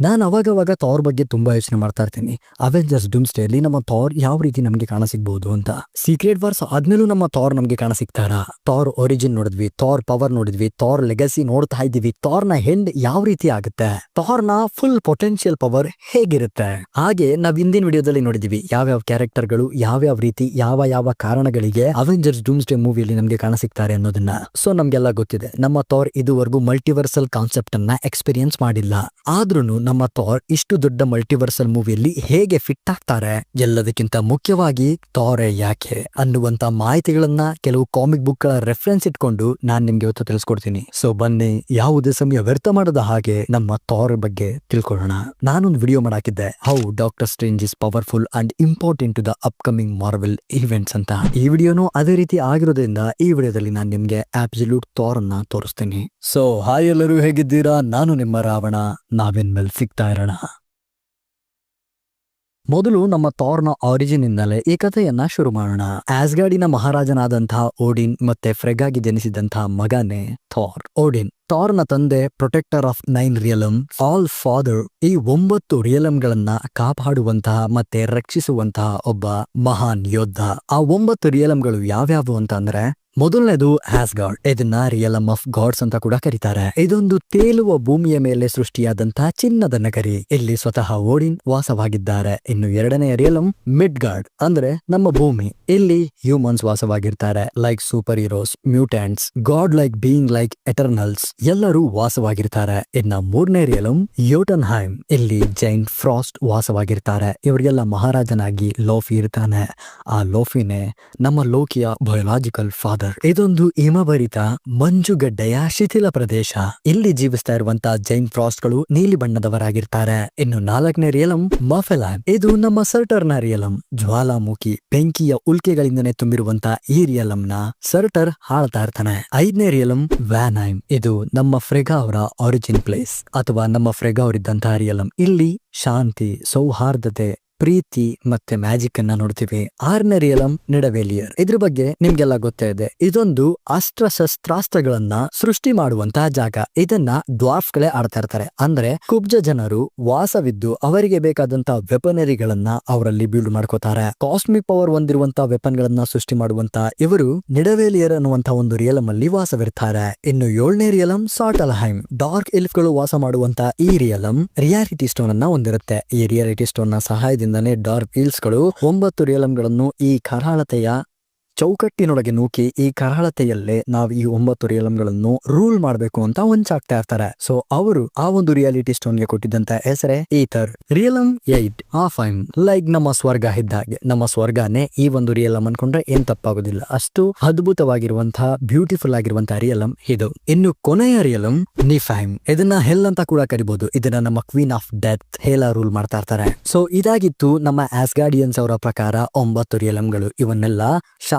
ನಾನು ಅವಾಗವಾಗ ಥಾರ್ ಬಗ್ಗೆ ತುಂಬಾ ಯೋಚನೆ ಮಾಡ್ತಾ ಇರ್ತೀನಿ. ಅವೆಂಜರ್ಸ್ ಡೂಮ್ಸ್ಡೇ ಅಲ್ಲಿ ನಮ್ಮ ಥಾರ್ ಯಾವ ರೀತಿ ನಮ್ಗೆ ಕಾಣಸಿಗ್ಬಹುದು ಅಂತ. ಸೀಕ್ರೆಟ್ ವಾರ್ಸ್ ಆದ್ಮೇಲೂ ನಮ್ಮ ಥಾರ್ ನಮ್ಗೆ ಕಾಣಸಿಗ್ತಾರಾ? ಥಾರ್ ಒರಿಜಿನ್ ನೋಡಿದ್ವಿ, ಥಾರ್ ಪವರ್ ನೋಡಿದ್ವಿ, ಥಾರ್ ಲೆಗಸಿ ನೋಡ್ತಾ ಇದ್ದೀವಿ ಥಾರ್ನ ಹೆಂಡ್ ಯಾವ ರೀತಿ ಆಗುತ್ತೆ? ಥಾರ್ನ ಫುಲ್ ಪೊಟೆನ್ಶಿಯಲ್ ಪವರ್ ಹೇಗಿರುತ್ತೆ? ಹಾಗೆ ನಾವ್ ಹಿಂದಿನ ವಿಡಿಯೋದಲ್ಲಿ ನೋಡಿದ್ವಿ, ಯಾವ್ಯಾವ ಕ್ಯಾರೆಕ್ಟರ್ಗಳು ಯಾವ್ಯಾವ ರೀತಿ, ಯಾವ ಯಾವ ಕಾರಣಗಳಿಗೆ ಅವೆಂಜರ್ಸ್ ಡೂಮ್ಸ್ಡೇ ಮೂವಿಯಲ್ಲಿ ನಮ್ಗೆ ಕಾಣಸಿಗ್ತಾರೆ ಅನ್ನೋದನ್ನ. ಸೊ ನಮ್ಗೆಲ್ಲ ಗೊತ್ತಿದೆ. ನಮ್ಮ ಥಾರ್ ಇದುವರೆಗೂ ಮಲ್ಟಿವರ್ಸಲ್ ಕಾನ್ಸೆಪ್ಟ್ ಅನ್ನ ಎಕ್ಸ್ಪೀರಿಯನ್ಸ್ ಮಾಡಿಲ್ಲ. ಆದ್ರೂ ನಮ್ಮ ಥಾರ್ ಇಷ್ಟು ದೊಡ್ಡ ಮಲ್ಟಿವರ್ಸಲ್ ಮೂವಿಯಲ್ಲಿ ಹೇಗೆ ಫಿಟ್ ಆಗ್ತಾರೆ? ಎಲ್ಲದಕ್ಕಿಂತ ಮುಖ್ಯವಾಗಿ ಥಾರೆ ಯಾಕೆ ಅನ್ನುವಂತ ಮಾಹಿತಿಗಳನ್ನ ಕೆಲವು ಕಾಮಿಕ್ ಬುಕ್ಗಳ ರೆಫರೆನ್ಸ್ ಇಟ್ಕೊಂಡು ನಾನ್ ನಿಮ್ಗೆ ಇವತ್ತು ತಿಳಿಸ್ಕೊಡ್ತೀನಿ. ಸೊ ಬನ್ನಿ, ಯಾವುದೇ ಸಮಯ ವ್ಯರ್ಥ ಮಾಡದ ಹಾಗೆ ನಮ್ಮ ಥಾರ್ ಬಗ್ಗೆ ತಿಳ್ಕೊಳ್ಳೋಣ. ನಾನೊಂದು video ಮಾಡಾಕಿದ್ದೆ. How Doctor Strange is powerful and important to the upcoming Marvel events ಅಂತ. ಈ ವಿಡಿಯೋನು ಅದೇ ರೀತಿ ಆಗಿರೋದ್ರಿಂದ ಈ ವಿಡಿಯೋದಲ್ಲಿ ನಾನು ನಿಮ್ಗೆ ಆಬ್ಸಲ್ಯೂಟ್ ಥಾರ್ ಅನ್ನ ತೋರಿಸ್ತೀನಿ. ಸೊ ಹಾಯ್ ಎಲ್ಲರೂ, ಹೇಗಿದ್ದೀರಾ? ನಾನು ನಿಮ್ಮ ರಾವಣ. ನಾವಿನ್ಮೇಲೆ ಸಿಗ್ತಾ ಇರೋಣ. ಮೊದಲು ನಮ್ಮ ಥಾರ್ನ ಆರಿಜಿನ್ ಇಂದಲೇ ಈ ಕಥೆಯನ್ನ ಶುರು ಮಾಡೋಣ. ಆಸ್ಗಾಡಿನ ಮಹಾರಾಜನಾದಂತಹ ಓಡಿನ್ ಮತ್ತೆ ಫ್ರೆಗಾಗಿ ಜನಿಸಿದಂತಹ ಮಗನೇ ಥಾರ್ ಓಡಿನ್ ಥಾರ್ನ ತಂದೆ protector of nine realm all father ಈ ಒಂಬತ್ತು ರಿಯಲಂಗಳನ್ನ ಕಾಪಾಡುವಂತಹ ಮತ್ತೆ ರಕ್ಷಿಸುವಂತಹ ಒಬ್ಬ ಮಹಾನ್ ಯೋಧ ಆ ಒಂಬತ್ತು ರಿಯಲಂಗಳು ಯಾವ್ಯಾವು ಅಂತ ಅಂದ್ರೆ, ಮೊದಲನೇದು ಗಾಡ್ ಇದನ್ನ ರಿಯಲಮ್ ಆಫ್ ಗಾಡ್ಸ್ ಅಂತ ಕೂಡ ಕರೀತಾರೆ. ಇದೊಂದು ತೇಲುವ ಭೂಮಿಯ ಮೇಲೆ ಸೃಷ್ಟಿಯಾದಂತಹ ಚಿನ್ನದ ನಗರಿ. ಇಲ್ಲಿ ಸ್ವತಃ ಓಡಿನ್ ವಾಸವಾಗಿದ್ದಾರೆ. ಇನ್ನು ಎರಡನೆಯ ರಿಯಲಮ್ ಮಿಡ್ ಗಾರ್ಡ್ ಅಂದ್ರೆ ನಮ್ಮ ಭೂಮಿ. ಇಲ್ಲಿ humans ವಾಸವಾಗಿರ್ತಾರೆ like super heroes mutants god like being like Eternals ಎಲ್ಲರೂ ವಾಸವಾಗಿರ್ತಾರೆ. ಇನ್ನ ಮೂರನೇ ರಿಯಲಂ ಯೋಟನ್ ಹೈಮ್ ಇಲ್ಲಿ ಜೈನ್ ಫ್ರಾಸ್ಟ್ ವಾಸವಾಗಿರ್ತಾರೆ. ಇವರಿಗೆಲ್ಲ ಮಹಾರಾಜನಾಗಿ ಲೋಫಿ ಇರ್ತಾನೆ. ಆ ಲೋಫಿನೇ ನಮ್ಮ ಲೋಕಿಯ ಬಯೋಲಾಜಿಕಲ್ ಫಾದರ್. ಇದೊಂದು ಹಿಮಭರಿತ, ಮಂಜುಗಡ್ಡೆಯ ಶಿಥಿಲ ಪ್ರದೇಶ. ಇಲ್ಲಿ ಜೀವಿಸ್ತಾ ಇರುವಂತ ಜೈನ್ ಫ್ರಾಸ್ಟ್ಗಳು ನೀಲಿ ಬಣ್ಣದವರಾಗಿರ್ತಾರೆ. ಇನ್ನು ನಾಲ್ಕನೇ ರಿಯಲಂ ಮಫೆಲಾನ್. ಇದು ನಮ್ಮ ಸರ್ಟರ್ನ ರಿಯಲಂ ಜ್ವಾಲಾಮುಖಿ, ಬೆಂಕಿಯ ಉಲ್ಕೆಗಳಿಂದನೇ ತುಂಬಿರುವಂತ ಈ ರಿಯಲಂನ ಸರ್ಟರ್ ಹಾಳ್ತಾ ಇರ್ತಾನೆ. ಐದನೇ ರಿಯಲಂ ವ್ಯಾನೈಮ್. ಇದು ನಮ್ಮ ಫ್ರೆಗಾ ಅವರ ಆರಿಜಿನ್ ಪ್ಲೇಸ್ ಅಥವಾ ನಮ್ಮ ಫ್ರೆಗಾ ಅವರಿದ್ದಂತಹ ರಿಯಲಂ ಇಲ್ಲಿ ಶಾಂತಿ ಸೌಹಾರ್ದತೆ ಪ್ರೀತಿ ಮತ್ತೆ ಮ್ಯಾಜಿಕ್ ಅನ್ನ ನೋಡ್ತೀವಿ. ಆರ್ನರಿಯಲಂ ರಿಯಲಂ ನಿಡವೇಲಿಯರ್. ಇದ್ರ ಬಗ್ಗೆ ನಿಮ್ಗೆಲ್ಲ ಗೊತ್ತೇ ಇದೆ. ಇದೊಂದು ಅಸ್ತ್ರ ಶಸ್ತ್ರಾಸ್ತ್ರಗಳನ್ನ ಸೃಷ್ಟಿ ಮಾಡುವಂತಹ ಜಾಗ. ಇದನ್ನ ಡ್ವಾರ್ಫ್ ಗಳೇ ಆಡ್ತಾ ಇರ್ತಾರೆ. ಅಂದ್ರೆ ಕುಬ್ಜ ಜನರು ವಾಸವಿದ್ದು ಅವರಿಗೆ ಬೇಕಾದಂತಹ ವೆಪನರಿಗಳನ್ನ ಅವರಲ್ಲಿ ಬಿಲ್ಡ್ ಮಾಡ್ಕೋತಾರೆ. ಕಾಸ್ಮಿಕ್ ಪವರ್ ಹೊಂದಿರುವಂತಹ ವೆಪನ್ ಗಳನ್ನ ಸೃಷ್ಟಿ ಮಾಡುವಂತ ಇವರು ನಿಡವೇಲಿಯರ್ ಅನ್ನುವಂತಹ ಒಂದು ರಿಯಲಂ ಅಲ್ಲಿ ವಾಸವಿರ್ತಾರೆ. ಇನ್ನು ಏಳನೇ ರಿಯಲಂ ಸಾಟಲ್ಹೈಮ್ ಡಾರ್ಕ್ ಎಲ್ಫ್ಗಳು ವಾಸ ಮಾಡುವಂತಹ ಈ ರಿಯಲಂ ರಿಯಾಲಿಟಿ ಸ್ಟೋನ್ ಅನ್ನ ಹೊಂದಿರುತ್ತೆ. ಈ ರಿಯಾಲಿಟಿ ಸ್ಟೋನ್ನ ಸಹಾಯದಿಂದನೇ ಡಾರ್ಕ್ ಹೀಲ್ಸ್ಗಳು ಒಂಬತ್ತು ರಿಯಲಂಗಳನ್ನು ಈ ಕರಾಳತೆಯ ಚೌಕಟ್ಟಿನೊಳಗೆ ನೂಕಿ ಈ ಕರಾಳತೆಯಲ್ಲೇ ನಾವು ಈ ಒಂಬತ್ತು ರಿಯಲಂಗಳನ್ನು ರೂಲ್ ಮಾಡಬೇಕು ಅಂತ ಹೊಂಚಾಗ್ತಾ ಇರ್ತಾರೆ. ಸೊ ಅವರು ಆ ಒಂದು ರಿಯಾಲಿಟಿ ಸ್ಟೋನ್ಗೆ ಕೊಟ್ಟಿದ್ದಂತ ಹೆಸರೇ Aether. Realm eight I'm like ನಮ್ಮ ಸ್ವರ್ಗ ಇದ್ದಾಗೆ ನಮ್ಮ ಸ್ವರ್ಗನೇ ಈ ಒಂದು ರಿಯಲಂ ಅನ್ಕೊಂಡ್ರೆ ಏನ್ ತಪ್ಪಾಗೋದಿಲ್ಲ. ಅಷ್ಟು ಅದ್ಭುತವಾಗಿರುವಂತಹ ಬ್ಯೂಟಿಫುಲ್ ಆಗಿರುವಂತಹ ರಿಯಲಂ ಇದು. ಇನ್ನು ಕೊನೆಯ ರಿಯಲಂ ನಿಫೈಮ್. ಇದನ್ನ ಹೆಲ್ ಅಂತ ಕೂಡ ಕರಿಬಹುದು ಇದನ್ನ ನಮ್ಮ queen of death Hela rule ಮಾಡ್ತಾ ಇರ್ತಾರೆ. ಸೊ ಇದಾಗಿತ್ತು ನಮ್ಮ ಆಸ್ಗಾರ್ಡಿಯನ್ಸ್ ಅವರ ಪ್ರಕಾರ ಒಂಬತ್ತು ರಿಯಲಂಗಳು ಇವನ್ನೆಲ್ಲ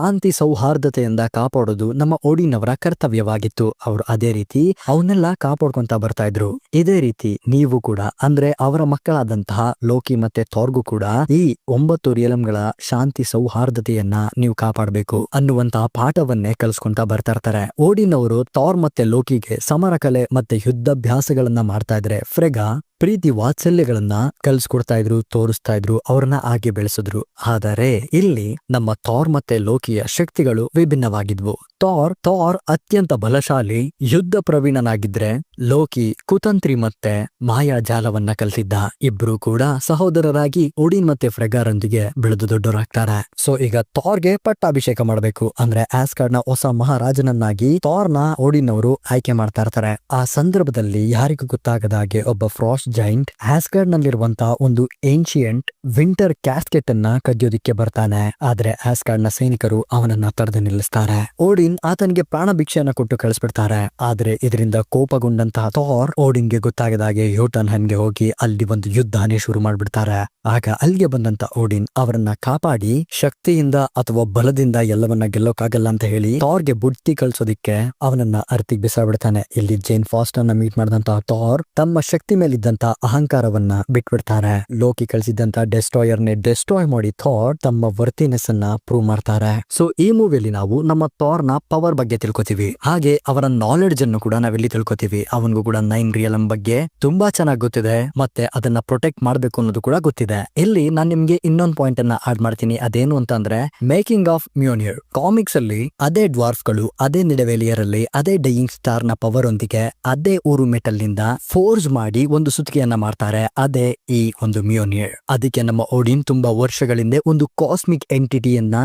ಶಾಂತಿ ಸೌಹಾರ್ದತೆಯಿಂದ ಕಾಪಾಡೋದು ನಮ್ಮ ಓಡಿನವರ ಕರ್ತವ್ಯವಾಗಿತ್ತು. ಅವರು ಅದೇ ರೀತಿ ಅವನ್ನೆಲ್ಲ ಕಾಪಾಡ್ಕೊಂತ ಬರ್ತಾ ಇದ್ರು. ಇದೇ ರೀತಿ ನೀವು ಕೂಡ, ಅಂದ್ರೆ ಅವರ ಮಕ್ಕಳಾದಂತಹ ಲೋಕಿ ಮತ್ತೆ ತೋರ್ಗು ಕೂಡ ಈ ಒಂಬತ್ತು ರಿಯಲಂಗಳ ಶಾಂತಿ ಸೌಹಾರ್ದತೆಯನ್ನ ನೀವು ಕಾಪಾಡಬೇಕು ಅನ್ನುವಂತಹ ಪಾಠವನ್ನೇ ಕಲಿಸ್ಕೊಂತ ಬರ್ತಾ ಇರ್ತಾರೆ. ಓಡಿನವರು ತೋರ್ ಮತ್ತೆ ಲೋಕಿಗೆ ಸಮರ ಕಲೆ ಮತ್ತೆ ಯುದ್ಧಾಭ್ಯಾಸಗಳನ್ನ ಮಾಡ್ತಾ ಇದ್ರೆ, ಫ್ರೆಗಾ ಪ್ರೀತಿ ವಾತ್ಸಲ್ಯಗಳನ್ನ ಕಲ್ಸ್ಕೊಡ್ತಾ ಇದ್ರು, ತೋರಿಸ್ತಾ ಇದ್ರು, ಅವ್ರನ್ನ ಹಾಗೆ ಬೆಳೆಸಿದ್ರು. ಆದರೆ ಇಲ್ಲಿ ನಮ್ಮ ಥಾರ್ ಮತ್ತೆ ಲೋಕಿಯ ಶಕ್ತಿಗಳು ವಿಭಿನ್ನವಾಗಿದ್ವು. ಥಾರ್ ಥಾರ್ ಅತ್ಯಂತ ಬಲಶಾಲಿ, ಯುದ್ಧ ಪ್ರವೀಣನಾಗಿದ್ರೆ ಲೋಕಿ, ಕುತಂತ್ರಿ ಮತ್ತೆ ಮಾಯಾಜಾಲವನ್ನ ಕಲಿಸಿದ್ದ ಇಬ್ರು ಕೂಡ ಸಹೋದರರಾಗಿ ಒಡಿನ್ ಮತ್ತೆ ಫ್ರೆಗಾರೊಂದಿಗೆ ಬೆಳೆದು ದೊಡ್ಡವರಾಗ್ತಾರೆ ಸೊ ಈಗ ಥಾರ್ಗೆ ಪಟ್ಟಾಭಿಷೇಕ ಮಾಡಬೇಕು ಅಂದ್ರೆ ಆಸ್ಕಾರ್ಡ್ನ ಹೊಸ ಮಹಾರಾಜನನ್ನಾಗಿ ಥಾರ್ನ ಓಡಿನ್ ಅವರು ಆಯ್ಕೆ ಮಾಡ್ತಾ ಇರ್ತಾರೆ. ಆ ಸಂದರ್ಭದಲ್ಲಿ ಯಾರಿಗೂ ಗೊತ್ತಾಗದ ಹಾಗೆ ಒಬ್ಬ ಫ್ರಾಸ್ಟ್ ಜೈಂಟ್ ಆಸ್ಕರ್ ನಲ್ಲಿರುವಂತಹ ಒಂದು ಏನ್ಶಿಯಂಟ್ ವಿಂಟರ್ ಕ್ಯಾಸ್ಕೆಟ್ ಅನ್ನ ಕದಿಯೋದಿಕ್ಕೆ ಬರ್ತಾನೆ. ಆದ್ರೆ ಆಸ್ಕರ್ನ ಸೈನಿಕರು ಅವನನ್ನ ತಡೆದು ನಿಲ್ಲಿಸ್ತಾರೆ. ಓಡಿನ್ ಆತನಿಗೆ ಪ್ರಾಣ ಭಿಕ್ಷೆಯನ್ನು ಕೊಟ್ಟು ಕಳಿಸ್ಬಿಡ್ತಾರೆ. ಆದ್ರೆ ಇದರಿಂದ ಕೋಪಗೊಂಡಂತಹ ಥಾರ್ ಓಡಿನ್ಗೆ ಗೊತ್ತಾಗದಾಗೆ ಯೋಟನ್ ಹನ್ಗೆ ಹೋಗಿ ಅಲ್ಲಿ ಒಂದು ಯುದ್ಧನೇ ಶುರು ಮಾಡ್ಬಿಡ್ತಾರೆ. ಆಗ ಅಲ್ಲಿಗೆ ಬಂದಂತ ಓಡಿನ್ ಅವರನ್ನ ಕಾಪಾಡಿ ಶಕ್ತಿಯಿಂದ ಅಥವಾ ಬಲದಿಂದ ಎಲ್ಲವನ್ನ ಗೆಲ್ಲೋಕಾಗಲ್ಲ ಅಂತ ಹೇಳಿ ಥಾರ್ಗೆ ಬುಡ್ತಿ ಕಳ್ಸೋದಿಕ್ಕೆ ಅವನನ್ನ ಅರ್ತಿಗ್ ಬಿಸಾಡ್ಬಿಡ್ತಾನೆ. ಇಲ್ಲಿ ಜೇನ್ ಫಾಸ್ಟ್ ಅನ್ನ ಮೀಟ್ ಮಾಡಿದಂತಹ ಥಾರ್ ತಮ್ಮ ಶಕ್ತಿ ಮೇಲಿದ್ದಂತ ಅಹಂಕಾರವನ್ನ ಬಿಟ್ಬಿಡ್ತಾರೆ. ಲೋಕಿ ಕಳಿಸಿದಂತ ಡೆಸ್ಟ್ರಾಯರ್ ನೇ ಡೆಸ್ಟ್ರಾಯ್ ಮಾಡಿ ಥಾರ್ ತಮ್ಮ ವರ್ತಿನೆಸ್ ಅನ್ನ ಪ್ರೂವ್ ಮಾಡ್ತಾರೆ. ಸೊ ಈ ಮೂವಿಯಲ್ಲಿ ನಾವು ನಮ್ಮ ಥಾರ್ ಪವರ್ ಬಗ್ಗೆ ತಿಳ್ಕೊತೀವಿ. ಹಾಗೆ ಅವರ ನಾಲೆಡ್ಜ್ ಅನ್ನು ಕೂಡ ನಾವಿಲ್ಲಿ ತಿಳ್ಕೊತೀವಿ. ಅವನಿಗೂ ಕೂಡ ನೈನ್ ರಿಯಲಂ ಬಗ್ಗೆ ತುಂಬಾ ಚೆನ್ನಾಗಿ ಗೊತ್ತಿದೆ. ಮತ್ತೆ ಅದನ್ನ ಪ್ರೊಟೆಕ್ಟ್ ಮಾಡಬೇಕು ಅನ್ನೋದು ಕೂಡ ಗೊತ್ತಿದೆ. ಇಲ್ಲಿ ನಾನು ನಿಮ್ಗೆ ಇನ್ನೊಂದು ಪಾಯಿಂಟ್ ಅನ್ನ ಆಡ್ ಮಾಡ್ತೀನಿ. ಅದೇನು ಅಂತಂದ್ರೆ ಮೇಕಿಂಗ್ ಆಫ್ ಮ್ಯೂನಿಯರ್ ಕಾಮಿಕ್ಸ್ ಅಲ್ಲಿ ಅದೇ ಡ್ವಾರ್ಫ್ಗಳು, ಅದೇ ನಿಡವೇಲಿಯರ್ ಅಲ್ಲಿ, ಅದೇ ಡೈಯಿಂಗ್ ಸ್ಟಾರ್ನ ಪವರ್ ಒಂದಿಗೆ ಅದೇ ಊರು ಮೆಟಲ್ನಿಂದ ಫೋರ್ಜ್ ಮಾಡಿ ಒಂದು ಸುತ್ತಿಗೆಯನ್ನ ಮಾಡ್ತಾರೆ. ಅದೇ ಈ ಒಂದು ಮ್ಯೂನಿಯರ್ ಅದಕ್ಕೆ ನಮ್ಮ ಓಡಿನ್ ತುಂಬಾ ವರ್ಷಗಳಿಂದ ಒಂದು ಕಾಸ್ಮಿಕ್ ಎಂಟಿಟಿಯನ್ನ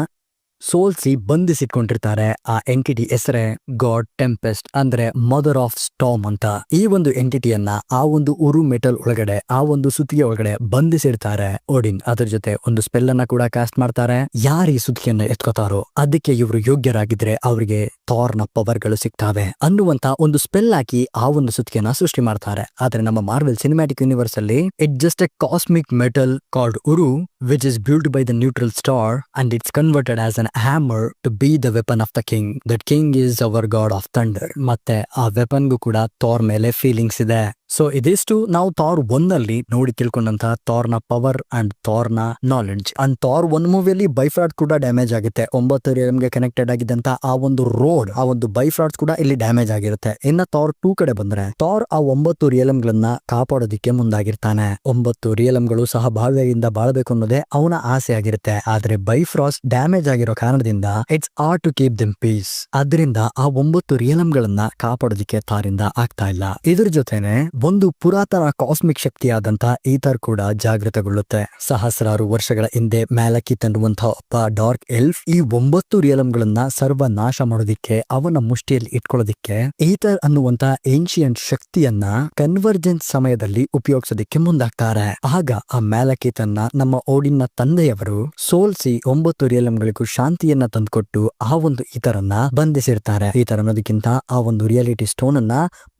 ಸೋಲ್ಸಿ ಬಂಧಿಸಿಟ್ಕೊಂಡಿರ್ತಾರೆ ಆ ಎಂಟಿಟಿ ಹೆಸರೇ ಗಾಡ್ ಟೆಂಪೆಸ್ಟ್ ಅಂದ್ರೆ ಮದರ್ ಆಫ್ ಸ್ಟಾಮ್ ಅಂತ. ಈ ಒಂದು ಎಂಟಿಟಿಯನ್ನ ಆ ಒಂದು ಉರು ಮೆಟಲ್ ಒಳಗಡೆ, ಆ ಒಂದು ಸುತ್ತಿಗೆ ಒಳಗಡೆ ಬಂಧಿಸಿರ್ತಾರೆ. ಓಡಿನ್, ಅದ್ರ ಜೊತೆ ಒಂದು ಸ್ಪೆಲ್ ಅನ್ನ ಕೂಡ ಕಾಸ್ಟ್ ಮಾಡ್ತಾರೆ. ಯಾರು ಈ ಸುತ್ತಿಗೆಯನ್ನು ಎತ್ಕೋತಾರೋ, ಅದಕ್ಕೆ ಇವರು ಯೋಗ್ಯರಾಗಿದ್ರೆ ಅವರಿಗೆ ಥಾರ್ನ ಪವರ್ಗಳು ಸಿಗ್ತಾವೆ ಅನ್ನುವಂತ ಒಂದು ಸ್ಪೆಲ್ ಹಾಕಿ ಆ ಒಂದು ಸುತ್ತಿಗೆನ ಸೃಷ್ಟಿ ಮಾಡ್ತಾರೆ. ಆದ್ರೆ ನಮ್ಮ ಮಾರ್ವೆಲ್ ಸಿನಿಮ್ಯಾಟಿಕ್ ಯೂನಿವರ್ಸ್ ಅಲ್ಲಿ it just a cosmic metal called Uru which is built by the neutral star and it's converted as an hammer to be the weapon of the king that king is our god of thunder ಮತ್ತೆ ಆ ವೆಪನ್ಗೂ ಕೂಡ ಥಾರ್ ಮೇಲೆ feelings ಇದೆ. So ಇದಿಷ್ಟು ನಾವು Thar one ಅಲ್ಲಿ ನೋಡಿ ತಿಳ್ಕೊಂಡಂತಹ ಥಾರ್ನ ಪವರ್ ಅಂಡ್ ಥಾರ್ನ ನಾಲೆಡ್ಜ್ ಅಂಡ್ ಥಾರ್ ಒನ್ ಮೂವಿಯಲ್ಲಿ ಬೈಫ್ರಾಡ್ ಕೂಡ ಡ್ಯಾಮೇಜ್ ಆಗುತ್ತೆ. ಒಂಬತ್ತು ಗೆ ಕನೆಕ್ಟೆಡ್ ಆಗಿದ್ದಂತ ಆ ಒಂದು ರೋಡ್ ಆ ಒಂದು ಬೈಫ್ರಾಡ್ಸ್ ಕೂಡ ಇಲ್ಲಿ ಡ್ಯಾಮೇಜ್ ಆಗಿರುತ್ತೆ. ಇನ್ನ ಥಾರ್ ಟೂ ಕಡೆ ಬಂದ್ರೆ ಥಾರ್ ಆ ಒಂಬತ್ತು ಗಳನ್ನ ಕಾಪಾಡೋದಿಕ್ಕೆ ಮುಂದಾಗಿರ್ತಾನೆ. ಒಂಬತ್ತು ರಿಯಲಂಗಳು ಸಹ ಬಾಳ್ವೆಯಿಂದ ಬಾಳ್ಬೇಕು ಅನ್ನೋದೇ ಅವನ ಆಸೆ ಆಗಿರುತ್ತೆ. ಆದ್ರೆ ಬೈಫ್ರಾಸ್ ಡ್ಯಾಮೇಜ್ ಆಗಿರೋ ಕಾರಣದಿಂದ it's hard to keep the peace ಆದ್ರಿಂದ ಆ ಒಂಬತ್ತು ರಿಯಲಂಗಳನ್ನ ಕಾಪಾಡೋದಿಕ್ಕೆ ತಾರಿಂದ ಆಗ್ತಾ ಇಲ್ಲ. ಇದ್ರ ಜೊತೆನೆ ಒಂದು ಪುರಾತನ ಕಾಸ್ಮಿಕ್ ಶಕ್ತಿಯಾದಂತಹ ಈತರ್ ಕೂಡ ಜಾಗೃತಗೊಳ್ಳುತ್ತೆ. ಸಹಸ್ರಾರು ವರ್ಷಗಳ ಹಿಂದೆ ಮ್ಯಾಲಕ್ಕಿ ಅನ್ನುವಂತಹ ಒಬ್ಬ ಡಾರ್ಕ್ ಎಲ್ಫ್ ಈ ಒಂಬತ್ತು ರಿಯಲಂಗಳನ್ನ ಸರ್ವನಾಶ ಮಾಡೋದಿಕ್ಕೆ, ಅವನ ಮುಷ್ಟಿಯಲ್ಲಿ ಇಟ್ಕೊಳ್ಳೋದಿಕ್ಕೆ ಈತರ್ ಅನ್ನುವಂತಹ ಏನ್ಶಿಯಂಟ್ ಶಕ್ತಿಯನ್ನ ಕನ್ವರ್ಜೆನ್ಸ್ ಸಮಯದಲ್ಲಿ ಉಪಯೋಗಿಸೋದಿಕ್ಕೆ ಮುಂದಾಗ್ತಾರೆ. ಆಗ ಆ ಮ್ಯಾಲಕಿತ್ ಅನ್ನ ನಮ್ಮ ಓಡಿನ ತಂದೆಯವರು ಸೋಲ್ಸಿ ಒಂಬತ್ತು ರಿಯಲಂಗಳಿಗೂ ಶಾಂತಿಯನ್ನ ತಂದುಕೊಟ್ಟು ಆ ಒಂದು ಈತರನ್ನ ಬಂಧಿಸಿರ್ತಾರೆ. ಈತರ ಅನ್ನೋದಕ್ಕಿಂತ ಆ ಒಂದು ರಿಯಾಲಿಟಿ ಸ್ಟೋನ್ ಅನ್ನ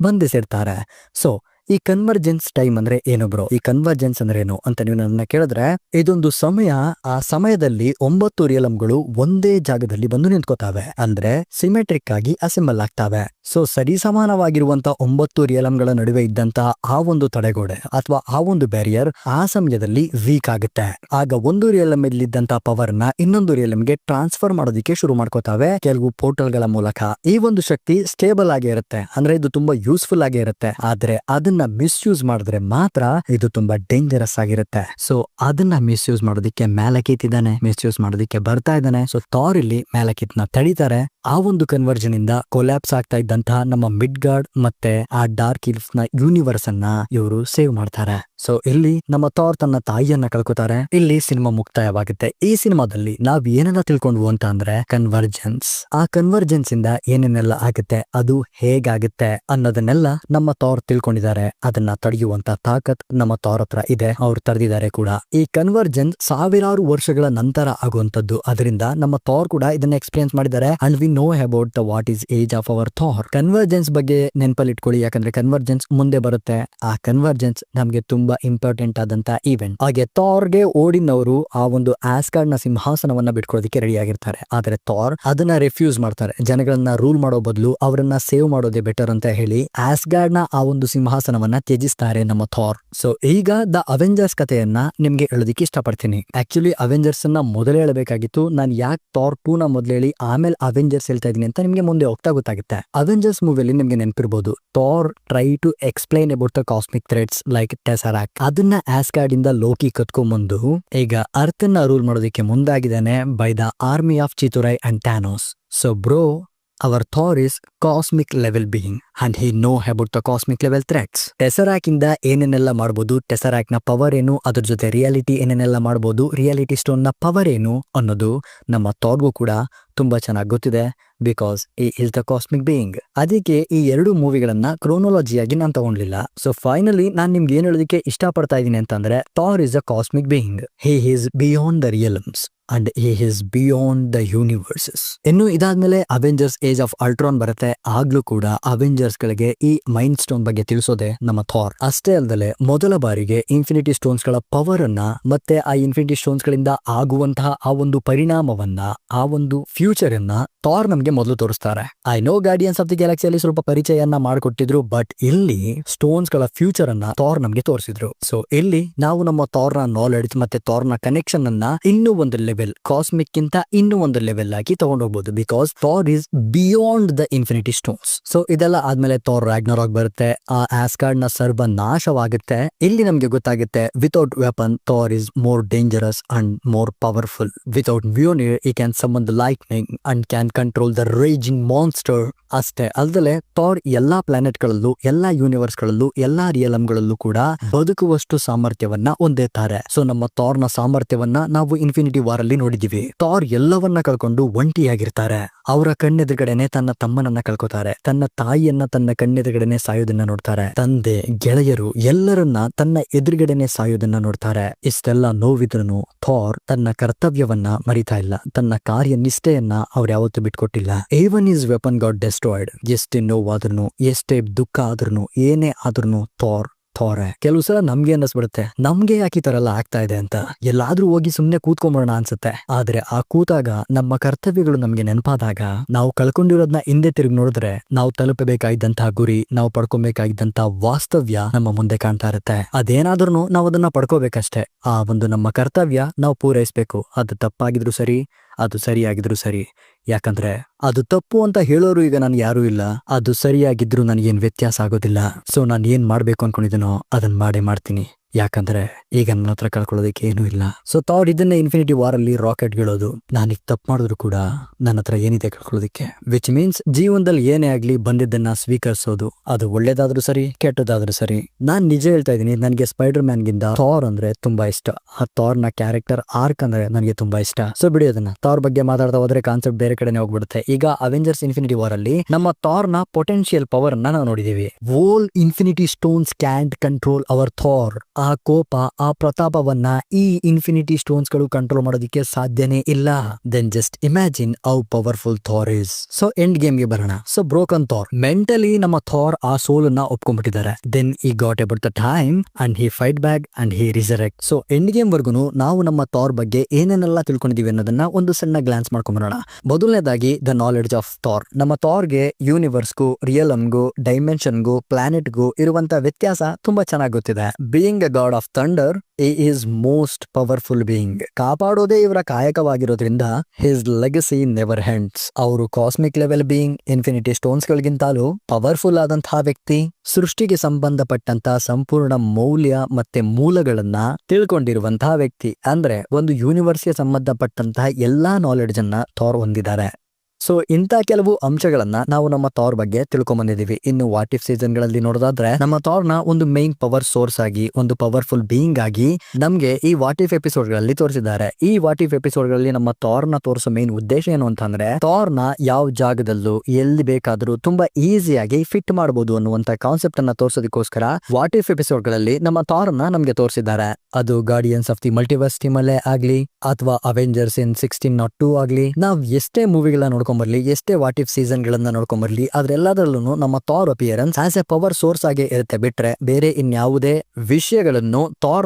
ಬಂಧಿಸಿರ್ತಾರೆ. ಸೊ ಈ ಕನ್ವರ್ಜೆನ್ಸ್ ಟೈಮ್ ಅಂದ್ರೆ ಏನು ಬ್ರೋ ಈ ಕನ್ವರ್ಜೆನ್ಸ್ ಅಂದ್ರೆ ಏನು ಅಂತ ನೀವು ನನ್ನ ಕೇಳಿದ್ರೆ, ಇದೊಂದು ಸಮಯ, ಆ ಸಮಯದಲ್ಲಿ ಒಂಬತ್ತು ರಿಯಲಂಗಳು ಒಂದೇ ಜಾಗದಲ್ಲಿ ಬಂದು ನಿಂತ್ಕೋತಾವೆ. ಅಂದ್ರೆ ಸಿಮೆಟ್ರಿಕ್ ಆಗಿ ಅಸೆಂಬಲ್ ಆಗ್ತಾವೆ. ಸೊ ಸರಿಸಮಾನವಾಗಿರುವಂತ ಒಂಬತ್ತು ರಿಯಲಂಗಳ ನಡುವೆ ಇದ್ದಂತ ಆ ಒಂದು ತಡೆಗೋಡೆ ಅಥವಾ ಆ ಒಂದು ಬ್ಯಾರಿಯರ್ ಆ ಸಮಯದಲ್ಲಿ ವೀಕ್ ಆಗುತ್ತೆ. ಆಗ ಒಂದು ರಿಯಲಂ ಇದ್ದಂತಹ ಪವರ್ನ ಇನ್ನೊಂದು ರಿಯಲಂಗೆ ಟ್ರಾನ್ಸ್ಫರ್ ಮಾಡೋದಕ್ಕೆ ಶುರು ಮಾಡ್ಕೋತಾವೆ. ಕೆಲವು ಪೋರ್ಟಲ್ಗಳ ಮೂಲಕ ಈ ಒಂದು ಶಕ್ತಿ ಸ್ಟೇಬಲ್ ಆಗಿ ಇರುತ್ತೆ. ಅಂದ್ರೆ ಇದು ತುಂಬಾ ಯೂಸ್ಫುಲ್ ಆಗಿ ಇರುತ್ತೆ. ಆದ್ರೆ ಅದನ್ನ ಮಿಸ್ಯೂಸ್ ಮಾಡಿದ್ರೆ ಮಾತ್ರ ಇದು ತುಂಬಾ ಡೇಂಜರಸ್ ಆಗಿರುತ್ತೆ. ಸೊ ಅದನ್ನ ಮಿಸ್ಯೂಸ್ ಮಾಡೋದಕ್ಕೆ ಮ್ಯಾಲಕೀತಿದ್ದಾನೆ ಮಿಸ್ಯೂಸ್ ಮಾಡೋದಕ್ಕೆ ಬರ್ತಾ ಇದ್ದಾನೆ. ಸೊ ಥಾರ್ ಇಲ್ಲಿ ಮ್ಯಾಲಕೀತ್ನ ತಡೀತಾರೆ. ಆ ಒಂದು ಕನ್ವರ್ಜನ್ ಇಂದ ಕೊಲ್ಯಾಪ್ಸ್ ಆಗ್ತಾ ಇದ್ದಂತಹ ನಮ್ಮ ಮಿಡ್ ಗಾರ್ಡ್ ಮತ್ತೆ ಆ ಡಾರ್ಕ್ ಇಲ್ಫ್ನ ಯೂನಿವರ್ಸ್ ಅನ್ನ ಇವರು ಸೇವ್ ಮಾಡ್ತಾರೆ. ಸೊ ಇಲ್ಲಿ ನಮ್ಮ ಥಾರ್ ತನ್ನ ತಾಯಿಯನ್ನ ಕಳ್ಕೊತಾರೆ. ಇಲ್ಲಿ ಸಿನಿಮಾ ಮುಕ್ತಾಯವಾಗುತ್ತೆ. ಈ ಸಿನಿಮಾದಲ್ಲಿ ನಾವ್ ಏನೆಲ್ಲ ತಿಳ್ಕೊಂಡ್ವು ಅಂತ ಅಂದ್ರೆ ಕನ್ವರ್ಜೆನ್ಸ್ ಆ ಕನ್ವರ್ಜೆನ್ಸ್ ಇಂದ ಏನೇನೆಲ್ಲ ಆಗುತ್ತೆ, ಅದು ಹೇಗಾಗುತ್ತೆ ಅನ್ನೋದನ್ನೆಲ್ಲ ನಮ್ಮ ಥಾರ್ ತಿಳ್ಕೊಂಡಿದ್ದಾರೆ. ಅದನ್ನ ತಡೆಯುವಂತ ತಾಕತ್ ನಮ್ಮ ಥಾರ್ ಹತ್ರ ಇದೆ. ಅವ್ರು ತಡೆದಿದ್ದಾರೆ ಕೂಡ. ಈ ಕನ್ವರ್ಜೆನ್ಸ್ ಸಾವಿರಾರು ವರ್ಷಗಳ ನಂತರ ಆಗುವಂತದ್ದು ಅದರಿಂದ ನಮ್ಮ ಥಾರ್ ಕೂಡ ಇದನ್ನ ಎಕ್ಸ್ಪೀರಿಯನ್ಸ್ ಮಾಡಿದ್ದಾರೆ. And we know about the what is age of our Thor convergence ಬಗ್ಗೆ ನೆನಪಲ್ಲಿಟ್ಕೊಳ್ಳಿ, ಯಾಕಂದ್ರೆ ಕನ್ವರ್ಜೆನ್ಸ್ ಮುಂದೆ ಬರುತ್ತೆ. ಆ ಕನ್ವರ್ಜೆನ್ಸ್ ನಮ್ಗೆ ತುಂಬಾ ಇಂಪಾರ್ಟೆಂಟ್ ಆದಂತ ಈವೆಂಟ್ ಹಾಗೆ ಥಾರ್ಗೆ ಅವರು ಆ ಒಂದು ಆಸ್ಕಾರ್ಡ್ನ ಸಿಂಹಾಸನವನ್ನ ಬಿಟ್ಕೊಳ್ಳೋದಕ್ಕೆ ರೆಡಿ ಆಗಿರ್ತಾರೆ. ಆದ್ರೆ ಥಾರ್ ಅದನ್ನ ರೆಫ್ಯೂಸ್ ಮಾಡ್ತಾರೆ. ಜನಗಳನ್ನ ರೂಲ್ ಮಾಡೋ ಬದಲು ಅವರನ್ನ ಸೇವ್ ಮಾಡೋದೇ ಬೆಟರ್ ಅಂತ ಹೇಳಿ ಆಸ್ಗಾರ್ಡ್ನ ಆ ಒಂದು ಸಿಂಹಾಸನವನ್ನ ತ್ಯಜಿಸ್ತಾರೆ ನಮ್ಮ ಥಾರ್. ಸೊ ಈಗ ದ ಅವೆಂಜರ್ಸ್ ಕಥೆಯನ್ನ ನಿಮ್ಗೆ ಹೇಳೋದಿಕ್ಕೆ ಇಷ್ಟಪಡ್ತೀನಿ. ಆಕ್ಚುಲಿ ಅವೆಂಜರ್ಸ್ ಅನ್ನ ಮೊದಲೇ ಹೇಳಬೇಕಾಗಿತ್ತು. ನಾನು ಯಾಕೆ ಥಾರ್ ಟೂ ನ ಮೊದಲು ಹೇಳಿ ಆಮೇಲೆ ಅವೆಂಜರ್ಸ್ ಹೇಳ್ತಾ ಇದ್ದೀನಿ ಅಂತ ನಿಮಗೆ ಮುಂದೆ ಹೋಗ್ತಾ ಗೊತ್ತಾಗುತ್ತೆ. ಅವೆಂಜರ್ಸ್ ಮೂವಿಯಲ್ಲಿ ನಿಮಗೆ ನೆನಪಿರ್ಬೋದು. Thor try to explain about the cosmic threads like Tesseract ಅದನ್ನ ಆಸ್ಕಾರ್ಡ್ ಇಂದ ಲೋಕಿ ಕತ್ಕೊಂಡ್ಬಂದು ಈಗ ಅರ್ತ್ನ ರೂಲ್ ಮಾಡೋದಕ್ಕೆ ಮುಂದಾಗಿದ್ದಾನೆ by the army of Chitauri and Thanos so bro our Thor is cosmic level being and he know about the cosmic level threats Tesseract ಇಂದ ಏನೇನೆಲ್ಲ ಮಾಡಬಹುದು ಟೆಸರಾಕ್ನ power ಏನು, ಅದ್ರ ಜೊತೆ ರಿಯಾಲಿಟಿ ಏನೇನೆಲ್ಲ ಮಾಡಬಹುದು ರಿಯಾಲಿಟಿ ಸ್ಟೋನ್ನ ಪವರ್ ಏನು ಅನ್ನೋದು ನಮ್ಮ ಥಾರ್ಗೂ ಕೂಡ ತುಂಬಾ ಚೆನ್ನಾಗಿ ಗೊತ್ತಿದೆ ಬಿಕಾಸ್ ಈ ಇಸ್ ದ ಕಾಸ್ಮಿಕ್ ಬೀಯಿಂಗ್ ಅದಕ್ಕೆ ಈ ಎರಡು ಮೂವಿಗಳನ್ನ ಕ್ರೋನೋಲಜಿಯಾಗಿ ನಾನು ತಗೊಂಡಿಲ್ಲ. ಸೊ ಫೈನಲಿ ನಾನು ನಿಮ್ಗೆ ಏನ್ ಹೇಳೋದಕ್ಕೆ ಇಷ್ಟಪಡ್ತಾ ಇದ್ದೀನಿ ಅಂತಂದ್ರೆ Thor is a cosmic being he is beyond the realms and is beyond the universes ಇನ್ನು ಇದಾದ್ಮೇಲೆ ಅವೆಂಜರ್ಸ್ ಏಜ್ ಆಫ್ ಅಲ್ಟ್ರಾನ್ ಬರುತ್ತೆ. ಆಗ್ಲೂ ಕೂಡ ಅವೆಂಜರ್ಸ್ ಗಳಿಗೆ ಈ ಮೈಂಡ್ ಸ್ಟೋನ್ ಬಗ್ಗೆ ತಿಳಿಸೋದೆ ನಮ್ಮ ಥಾರ್ ಅಷ್ಟೇ ಅಲ್ಲದೆ ಮೊದಲ ಬಾರಿಗೆ ಇನ್ಫಿನಿಟಿ ಸ್ಟೋನ್ಸ್ಗಳ ಪವರ್ ಅನ್ನ ಮತ್ತೆ ಆ ಇನ್ಫಿನಿಟಿ ಸ್ಟೋನ್ಸ್ ಗಳಿಂದ ಆಗುವಂತಹ ಆ ಒಂದು ಪರಿಣಾಮವನ್ನ, ಆ ಒಂದು ಫ್ಯೂಚರ್ ಅನ್ನ ಥಾರ್ ನಮ್ಗೆ ಮೊದಲು ತೋರಿಸ್ತಾರೆ. I know Guardians of the ಗ್ಯಾಲಕ್ಸಿಯಲ್ಲಿ ಸ್ವಲ್ಪ ಪರಿಚಯನ್ನ ಮಾಡಿಕೊಟ್ಟಿದ್ರು ಬಟ್ ಇಲ್ಲಿ ಸ್ಟೋನ್ಸ್ಗಳ ಫ್ಯೂಚರ್ ಅನ್ನ ಥಾರ್ ನಮ್ಗೆ ತೋರಿಸಿದ್ರು. ಸೊ ಇಲ್ಲಿ ನಾವು ನಮ್ಮ ಥಾರ್ನ ನಾಲೆಡ್ಜ್ ಮತ್ತೆ ಥಾರ್ನ ಕನೆಕ್ಷನ್ ಅನ್ನ ಇನ್ನೂ ಒಂದು ಲೆವೆಲ್ ಕಾಸ್ಮಿಕ್ ಗಿಂತ ಇನ್ನೂ ಒಂದು ಲೆವೆಲ್ ಆಗಿ ತಗೊಂಡೋಗ್ಬೋದು. Because Thor is beyond the infinity stones so ಇದೆಲ್ಲ ಆದ್ಮೇಲೆ ಥಾರ್ ರಾಗ್ನರಾಗ್ ಬರುತ್ತೆ. ಆ ಆಸ್ಕಾರ್ಡ್ನ ಸರ್ವ ನಾಶವಾಗುತ್ತೆ. ಇಲ್ಲಿ ನಮ್ಗೆ ಗೊತ್ತಾಗುತ್ತೆ without weapon Thor is more dangerous and more powerful without ವ್ಯೂನಿಯರ್ he can summon the lightning and can control the raging monster ಅಷ್ಟೇ ಅಲ್ದಲೆ ಥಾರ್ ಎಲ್ಲಾ ಪ್ಲಾನೆಟ್ ಗಳಲ್ಲೂ ಎಲ್ಲಾ ಯೂನಿವರ್ಸ್ ಗಳಲ್ಲೂ ಎಲ್ಲಾ ರಿಯಲಮ್ಗಳಲ್ಲೂ ಕೂಡ ಬದುಕುವಷ್ಟು ಸಾಮರ್ಥ್ಯವನ್ನ ಹೊಂದಿರ್ತಾರೆ. ಸೊ ನಮ್ಮ ಥಾರ್ನ ಸಾಮರ್ಥ್ಯವನ್ನ ನಾವು ಇನ್ಫಿನಿಟಿ ವಾರ್ ಅಲ್ಲಿ ನೋಡಿದೀವಿ. ಥಾರ್ ಎಲ್ಲವನ್ನ ಕಳ್ಕೊಂಡು ಒಂಟಿಯಾಗಿರ್ತಾರೆ. ಅವರ ಕಣ್ಣೆದುರುಗಡೆನೆ ತನ್ನ ತಮ್ಮನನ್ನ ಕಳ್ಕೊತಾರೆ. ತನ್ನ ತಾಯಿಯನ್ನ ತನ್ನ ಕಣ್ಣೆದುರುಗಡೆನೆ ಸಾಯೋದನ್ನ ನೋಡ್ತಾರೆ. ತಂದೆ, ಗೆಳೆಯರು ಎಲ್ಲರನ್ನ ತನ್ನ ಎದುರುಗಡೆನೆ ಸಾಯೋದನ್ನ ನೋಡ್ತಾರೆ. ಇಷ್ಟೆಲ್ಲ ನೋವಿದ್ರೂ ಥಾರ್ ತನ್ನ ಕರ್ತವ್ಯವನ್ನ ಮರಿತಾ ಇಲ್ಲ. ತನ್ನ ಕಾರ್ಯ ನಿಷ್ಠೆಯನ್ನ ಅವ್ರ ಯಾವತ್ತೂ ಬಿಟ್ಕೊಟ್ಟಿಲ್ಲ. Even his weapon got destroyed ಎಷ್ಟೇ ನೋವಾದ್ರೂ ಎಷ್ಟೇ ದುಃಖ ಆದ್ರೂ ಏನೇ ಆದ್ರೂ ಥಾರ್, ಥೋರೆ. ಕೆಲವು ಸಲ ನಮ್ಗೆ ಅನ್ನಿಸ್ಬಿಡುತ್ತೆ, ನಮ್ಗೆ ಯಾಕೆ ಈ ತರ ಎಲ್ಲ ಆಗ್ತಾ ಇದೆ ಅಂತ? ಎಲ್ಲಾದ್ರೂ ಹೋಗಿ ಸುಮ್ನೆ ಕೂತ್ಕೊಂಬರೋಣ ಅನ್ಸುತ್ತೆ. ಆದ್ರೆ ಆ ಕೂತಾಗ ನಮ್ಮ ಕರ್ತವ್ಯಗಳು ನಮ್ಗೆ ನೆನಪಾದಾಗ, ನಾವು ಕಳ್ಕೊಂಡಿರೋದನ್ನ ಹಿಂದೆ ತಿರುಗಿ ನೋಡಿದ್ರೆ, ನಾವು ತಲುಪಬೇಕಾಗಿದ್ದಂತಹ ಗುರಿ, ನಾವು ಪಡ್ಕೊಬೇಕಾಗಿದ್ದಂತಹ ವಾಸ್ತವ್ಯ ನಮ್ಮ ಮುಂದೆ ಕಾಣ್ತಾ ಇರುತ್ತೆ. ಅದೇನಾದ್ರೂ ನಾವು ಅದನ್ನ ಪಡ್ಕೋಬೇಕಷ್ಟೇ. ಆ ಒಂದು ನಮ್ಮ ಕರ್ತವ್ಯ ನಾವು ಪೂರೈಸಬೇಕು. ಅದು ತಪ್ಪಾಗಿದ್ರು ಸರಿ ಅದು ಸರಿಯಾಗಿದ್ರು ಸರಿ. ಯಾಕಂದ್ರೆ ಅದು ತಪ್ಪು ಅಂತ ಹೇಳೋರು ಈಗ ನಾನು ಯಾರೂ ಇಲ್ಲ. ಅದು ಸರಿಯಾಗಿದ್ರು ನನಗೇನು ವ್ಯತ್ಯಾಸ ಆಗೋದಿಲ್ಲ. ಸೊ ನಾನು ಏನು ಮಾಡಬೇಕು ಅನ್ಕೊಂಡಿದ್ದೀನೋ ಅದನ್ನ ಮಾಡೇ ಮಾಡ್ತೀನಿ. ಯಾಕಂದ್ರೆ ಈಗ ನನ್ನ ಹತ್ರ ಕಳ್ಕೊಳ್ಳೋದಕ್ಕೆ ಏನೂ ಇಲ್ಲ. ಸೊ ತಾವ್ ಇದನ್ನ ಇನ್ಫಿನಿಟಿ ವಾರ್ ಅಲ್ಲಿ ರಾಕೆಟ್ ಗೆಳೋದು. ನಾನೀಗ ತಪ್ಪು ಮಾಡಿದ್ರು ಕೂಡ ನನ್ನ ಹತ್ರ ಏನಿದೆ ಕಳ್ಕೊಳ್ಳೋದಕ್ಕೆ? ವಿಚ್ ಮೀನ್ಸ್ ಜೀವನದಲ್ಲಿ ಏನೇ ಆಗ್ಲಿ ಬಂದಿದ್ದನ್ನ ಸ್ವೀಕರಿಸೋದು. ಅದು ಒಳ್ಳೇದಾದ್ರೂ ಸರಿ, ಕೆಟ್ಟದಾದ್ರೂ ಸರಿ. ನಾನ್ ನಿಜ ಹೇಳ್ತಾ ಇದ್ದೀನಿ, ನನಗೆ ಸ್ಪೈಡರ್ ಮ್ಯಾನ್ ಗಿಂತ ಥಾರ್ ಅಂದ್ರೆ ತುಂಬಾ ಇಷ್ಟ. ಆ ಥಾರ್ನ ಕ್ಯಾರೆಕ್ಟರ್ ಆರ್ಕ್ ಅಂದ್ರೆ ನನಗೆ ತುಂಬಾ ಇಷ್ಟ. ಸೊ ಬಿಡಿ ಅದನ್ನ. ಥಾರ್ ಬಗ್ಗೆ ಮಾತಾಡ್ತಾ ಹೋದ್ರೆ ಕಾನ್ಸೆಪ್ಟ್ ಬೇರೆ ಕಡೆನೆ ಹೋಗ್ಬಿಡುತ್ತೆ. ಈಗ ಅವೆಂಜರ್ಸ್ ಇನ್ಫಿನಿಟಿ ವಾರ್ ಅಲ್ಲಿ ನಮ್ಮ ಥಾರ್ನ ಪೊಟೆನ್ಶಿಯಲ್ ಪವರ್ ನಾವು ನೋಡಿದೀವಿ. Whole infinity stones can't control our Thor ಆ ಕೋಪ, ಆ ಪ್ರತಾಪವನ್ನ ಈ ಇನ್ಫಿನಿಟಿ ಸ್ಟೋನ್ಸ್ಗಳು ಕಂಟ್ರೋಲ್ ಮಾಡೋದಕ್ಕೆ ಸಾಧ್ಯನೇ ಇಲ್ಲ. Then just imagine how powerful Thor is so end ಗೇಮ್ಗೆ ಬರೋಣ. ಸೊ ಬ್ರೋಕನ್ ಥಾರ್ ಮೆಂಟಲಿ ನಮ್ಮ ಥಾರ್ ಆ ಸೋಲನ್ನ ಒಪ್ಕೊಂಡ್ಬಿಟ್ಟಿದ್ದಾರೆ. Then he got about the time and he fight back and he resurrect so end game ವರ್ಗುನು ನಾವು ನಮ್ಮ Thor ಬಗ್ಗೆ ಏನೇನೆಲ್ಲ ತಿಳ್ಕೊಂಡಿದೀವಿ ಅನ್ನೋದನ್ನ ಒಂದು ಸಣ್ಣ ಗ್ಲಾನ್ಸ್ ಮಾಡ್ಕೊಂಡ್ಬರೋಣ ಮೊದಲನೇದಾಗಿ ದ ನಾಲೆಡ್ಜ್ ಆಫ್ ಥಾರ್ ನಮ್ಮ ಥಾರ್ಗೆ ಯೂನಿವರ್ಸ್ಗೂ ಗು ಡೈಮೆನ್ಷನ್ಗೂ ಪ್ಲಾನೆಟ್ಗೂ ಇರುವಂತ ವ್ಯತ್ಯಾಸ ತುಂಬಾ ಚೆನ್ನಾಗಿ ಗೊತ್ತಿದೆ. Being a god of thunder he is most powerful being ಕಾಪಾಡೋದೇ ಇವರ ಕಾಯಕವಾಗಿರೋದ್ರಿಂದ ಹಿಸ್ ಲೆಗಸಿ ನೆವರ್ ಹೆಂಡ್ಸ್ ಅವರು cosmic level being infinity stones ಗಳಿಗಿಂತಲೂ powerful ಆದಂತಹ ವ್ಯಕ್ತಿ, ಸೃಷ್ಟಿಗೆ ಸಂಬಂಧಪಟ್ಟಂತ ಸಂಪೂರ್ಣ ಮೌಲ್ಯ ಮತ್ತೆ ಮೂಲಗಳನ್ನ ತಿಳ್ಕೊಂಡಿರುವಂತಹ ವ್ಯಕ್ತಿ. ಅಂದ್ರೆ ಒಂದು ಯೂನಿವರ್ಸ್ಗೆ ಸಂಬಂಧಪಟ್ಟಂತಹ ಎಲ್ಲಾ ನಾಲೆಡ್ಜ್ ಅನ್ನ ಥಾರ್ ಹೊಂದಿದ್ದಾರೆ. ಸೊ ಇಂಥ ಕೆಲವು ಅಂಶಗಳನ್ನ ನಾವು ನಮ್ಮ ಥಾರ್ ಬಗ್ಗೆ ತಿಳ್ಕೊಂಬಂದಿದೀವಿ ಇನ್ನು ವಾಟ್ ಇಫ್ ಸೀಸನ್ಗಳಲ್ಲಿ ನೋಡೋದಾದ್ರೆ, ನಮ್ಮ ಥಾರ್ನ ಒಂದು ಮೈನ್ ಪವರ್ ಸೋರ್ಸ್ ಆಗಿ, ಒಂದು ಪವರ್ಫುಲ್ ಬೀಯಿಂಗ್ ಆಗಿ ನಮ್ಗೆ ಈ ವಾಟ್ ಇಫ್ ಎಪಿಸೋಡ್ಗಳಲ್ಲಿ ತೋರಿಸಿದ್ದಾರೆ. ಈ ವಾಟ್ ಇಫ್ ಎಪಿಸೋಡ್ಗಳಲ್ಲಿ ನಮ್ಮ ಥಾರ್ನ ತೋರಿಸೋ ಮೇನ್ ಉದ್ದೇಶ ಏನು ಅಂತಂದ್ರೆ ನ ಯಾವ ಜಾಗದಲ್ಲೂ ಎಲ್ಲಿ ಬೇಕಾದರೂ ತುಂಬಾ ಈಸಿಯಾಗಿ ಫಿಟ್ ಮಾಡಬಹುದು ಅನ್ನುವಂತ ಕಾನ್ಸೆಪ್ಟ್ ಅನ್ನ ತೋರಿಸೋದಕ್ಕೋಸ್ಕರ ವಾಟ್ ಇಫ್ ಎಪಿಸೋಡ್ಗಳಲ್ಲಿ ನಮ್ಮ ಥಾರ್ನ ನಮ್ಗೆ ತೋರಿಸಿದ್ದಾರೆ. ಅದು Guardians of the multiverse team ಅಲ್ಲೇ ಆಗ್ಲಿ, ಅಥವಾ Avengers in sixteen nought two ಆಗ್ಲಿ, ನಾವ್ ಎಷ್ಟೇ ಮೂವಿಗಳನ್ನ ನೋಡ್ಕೊಂಬರ್ಲಿ ಎಷ್ಟೇ ವಾಟ್ ಇಫ್ ಸೀಸನ್ ಗಳನ್ನ ನೋಡ್ಕೊಂಬರ್ಲಿ ಅದ್ರೆಲ್ಲದರಲ್ಲೂ ನಮ್ಮ Thor appearance as a power source ಆಗಿ ಇರುತ್ತೆ. ಬಿಟ್ರೆ ಬೇರೆ ಇನ್ಯಾವುದೇ ವಿಷಯಗಳನ್ನು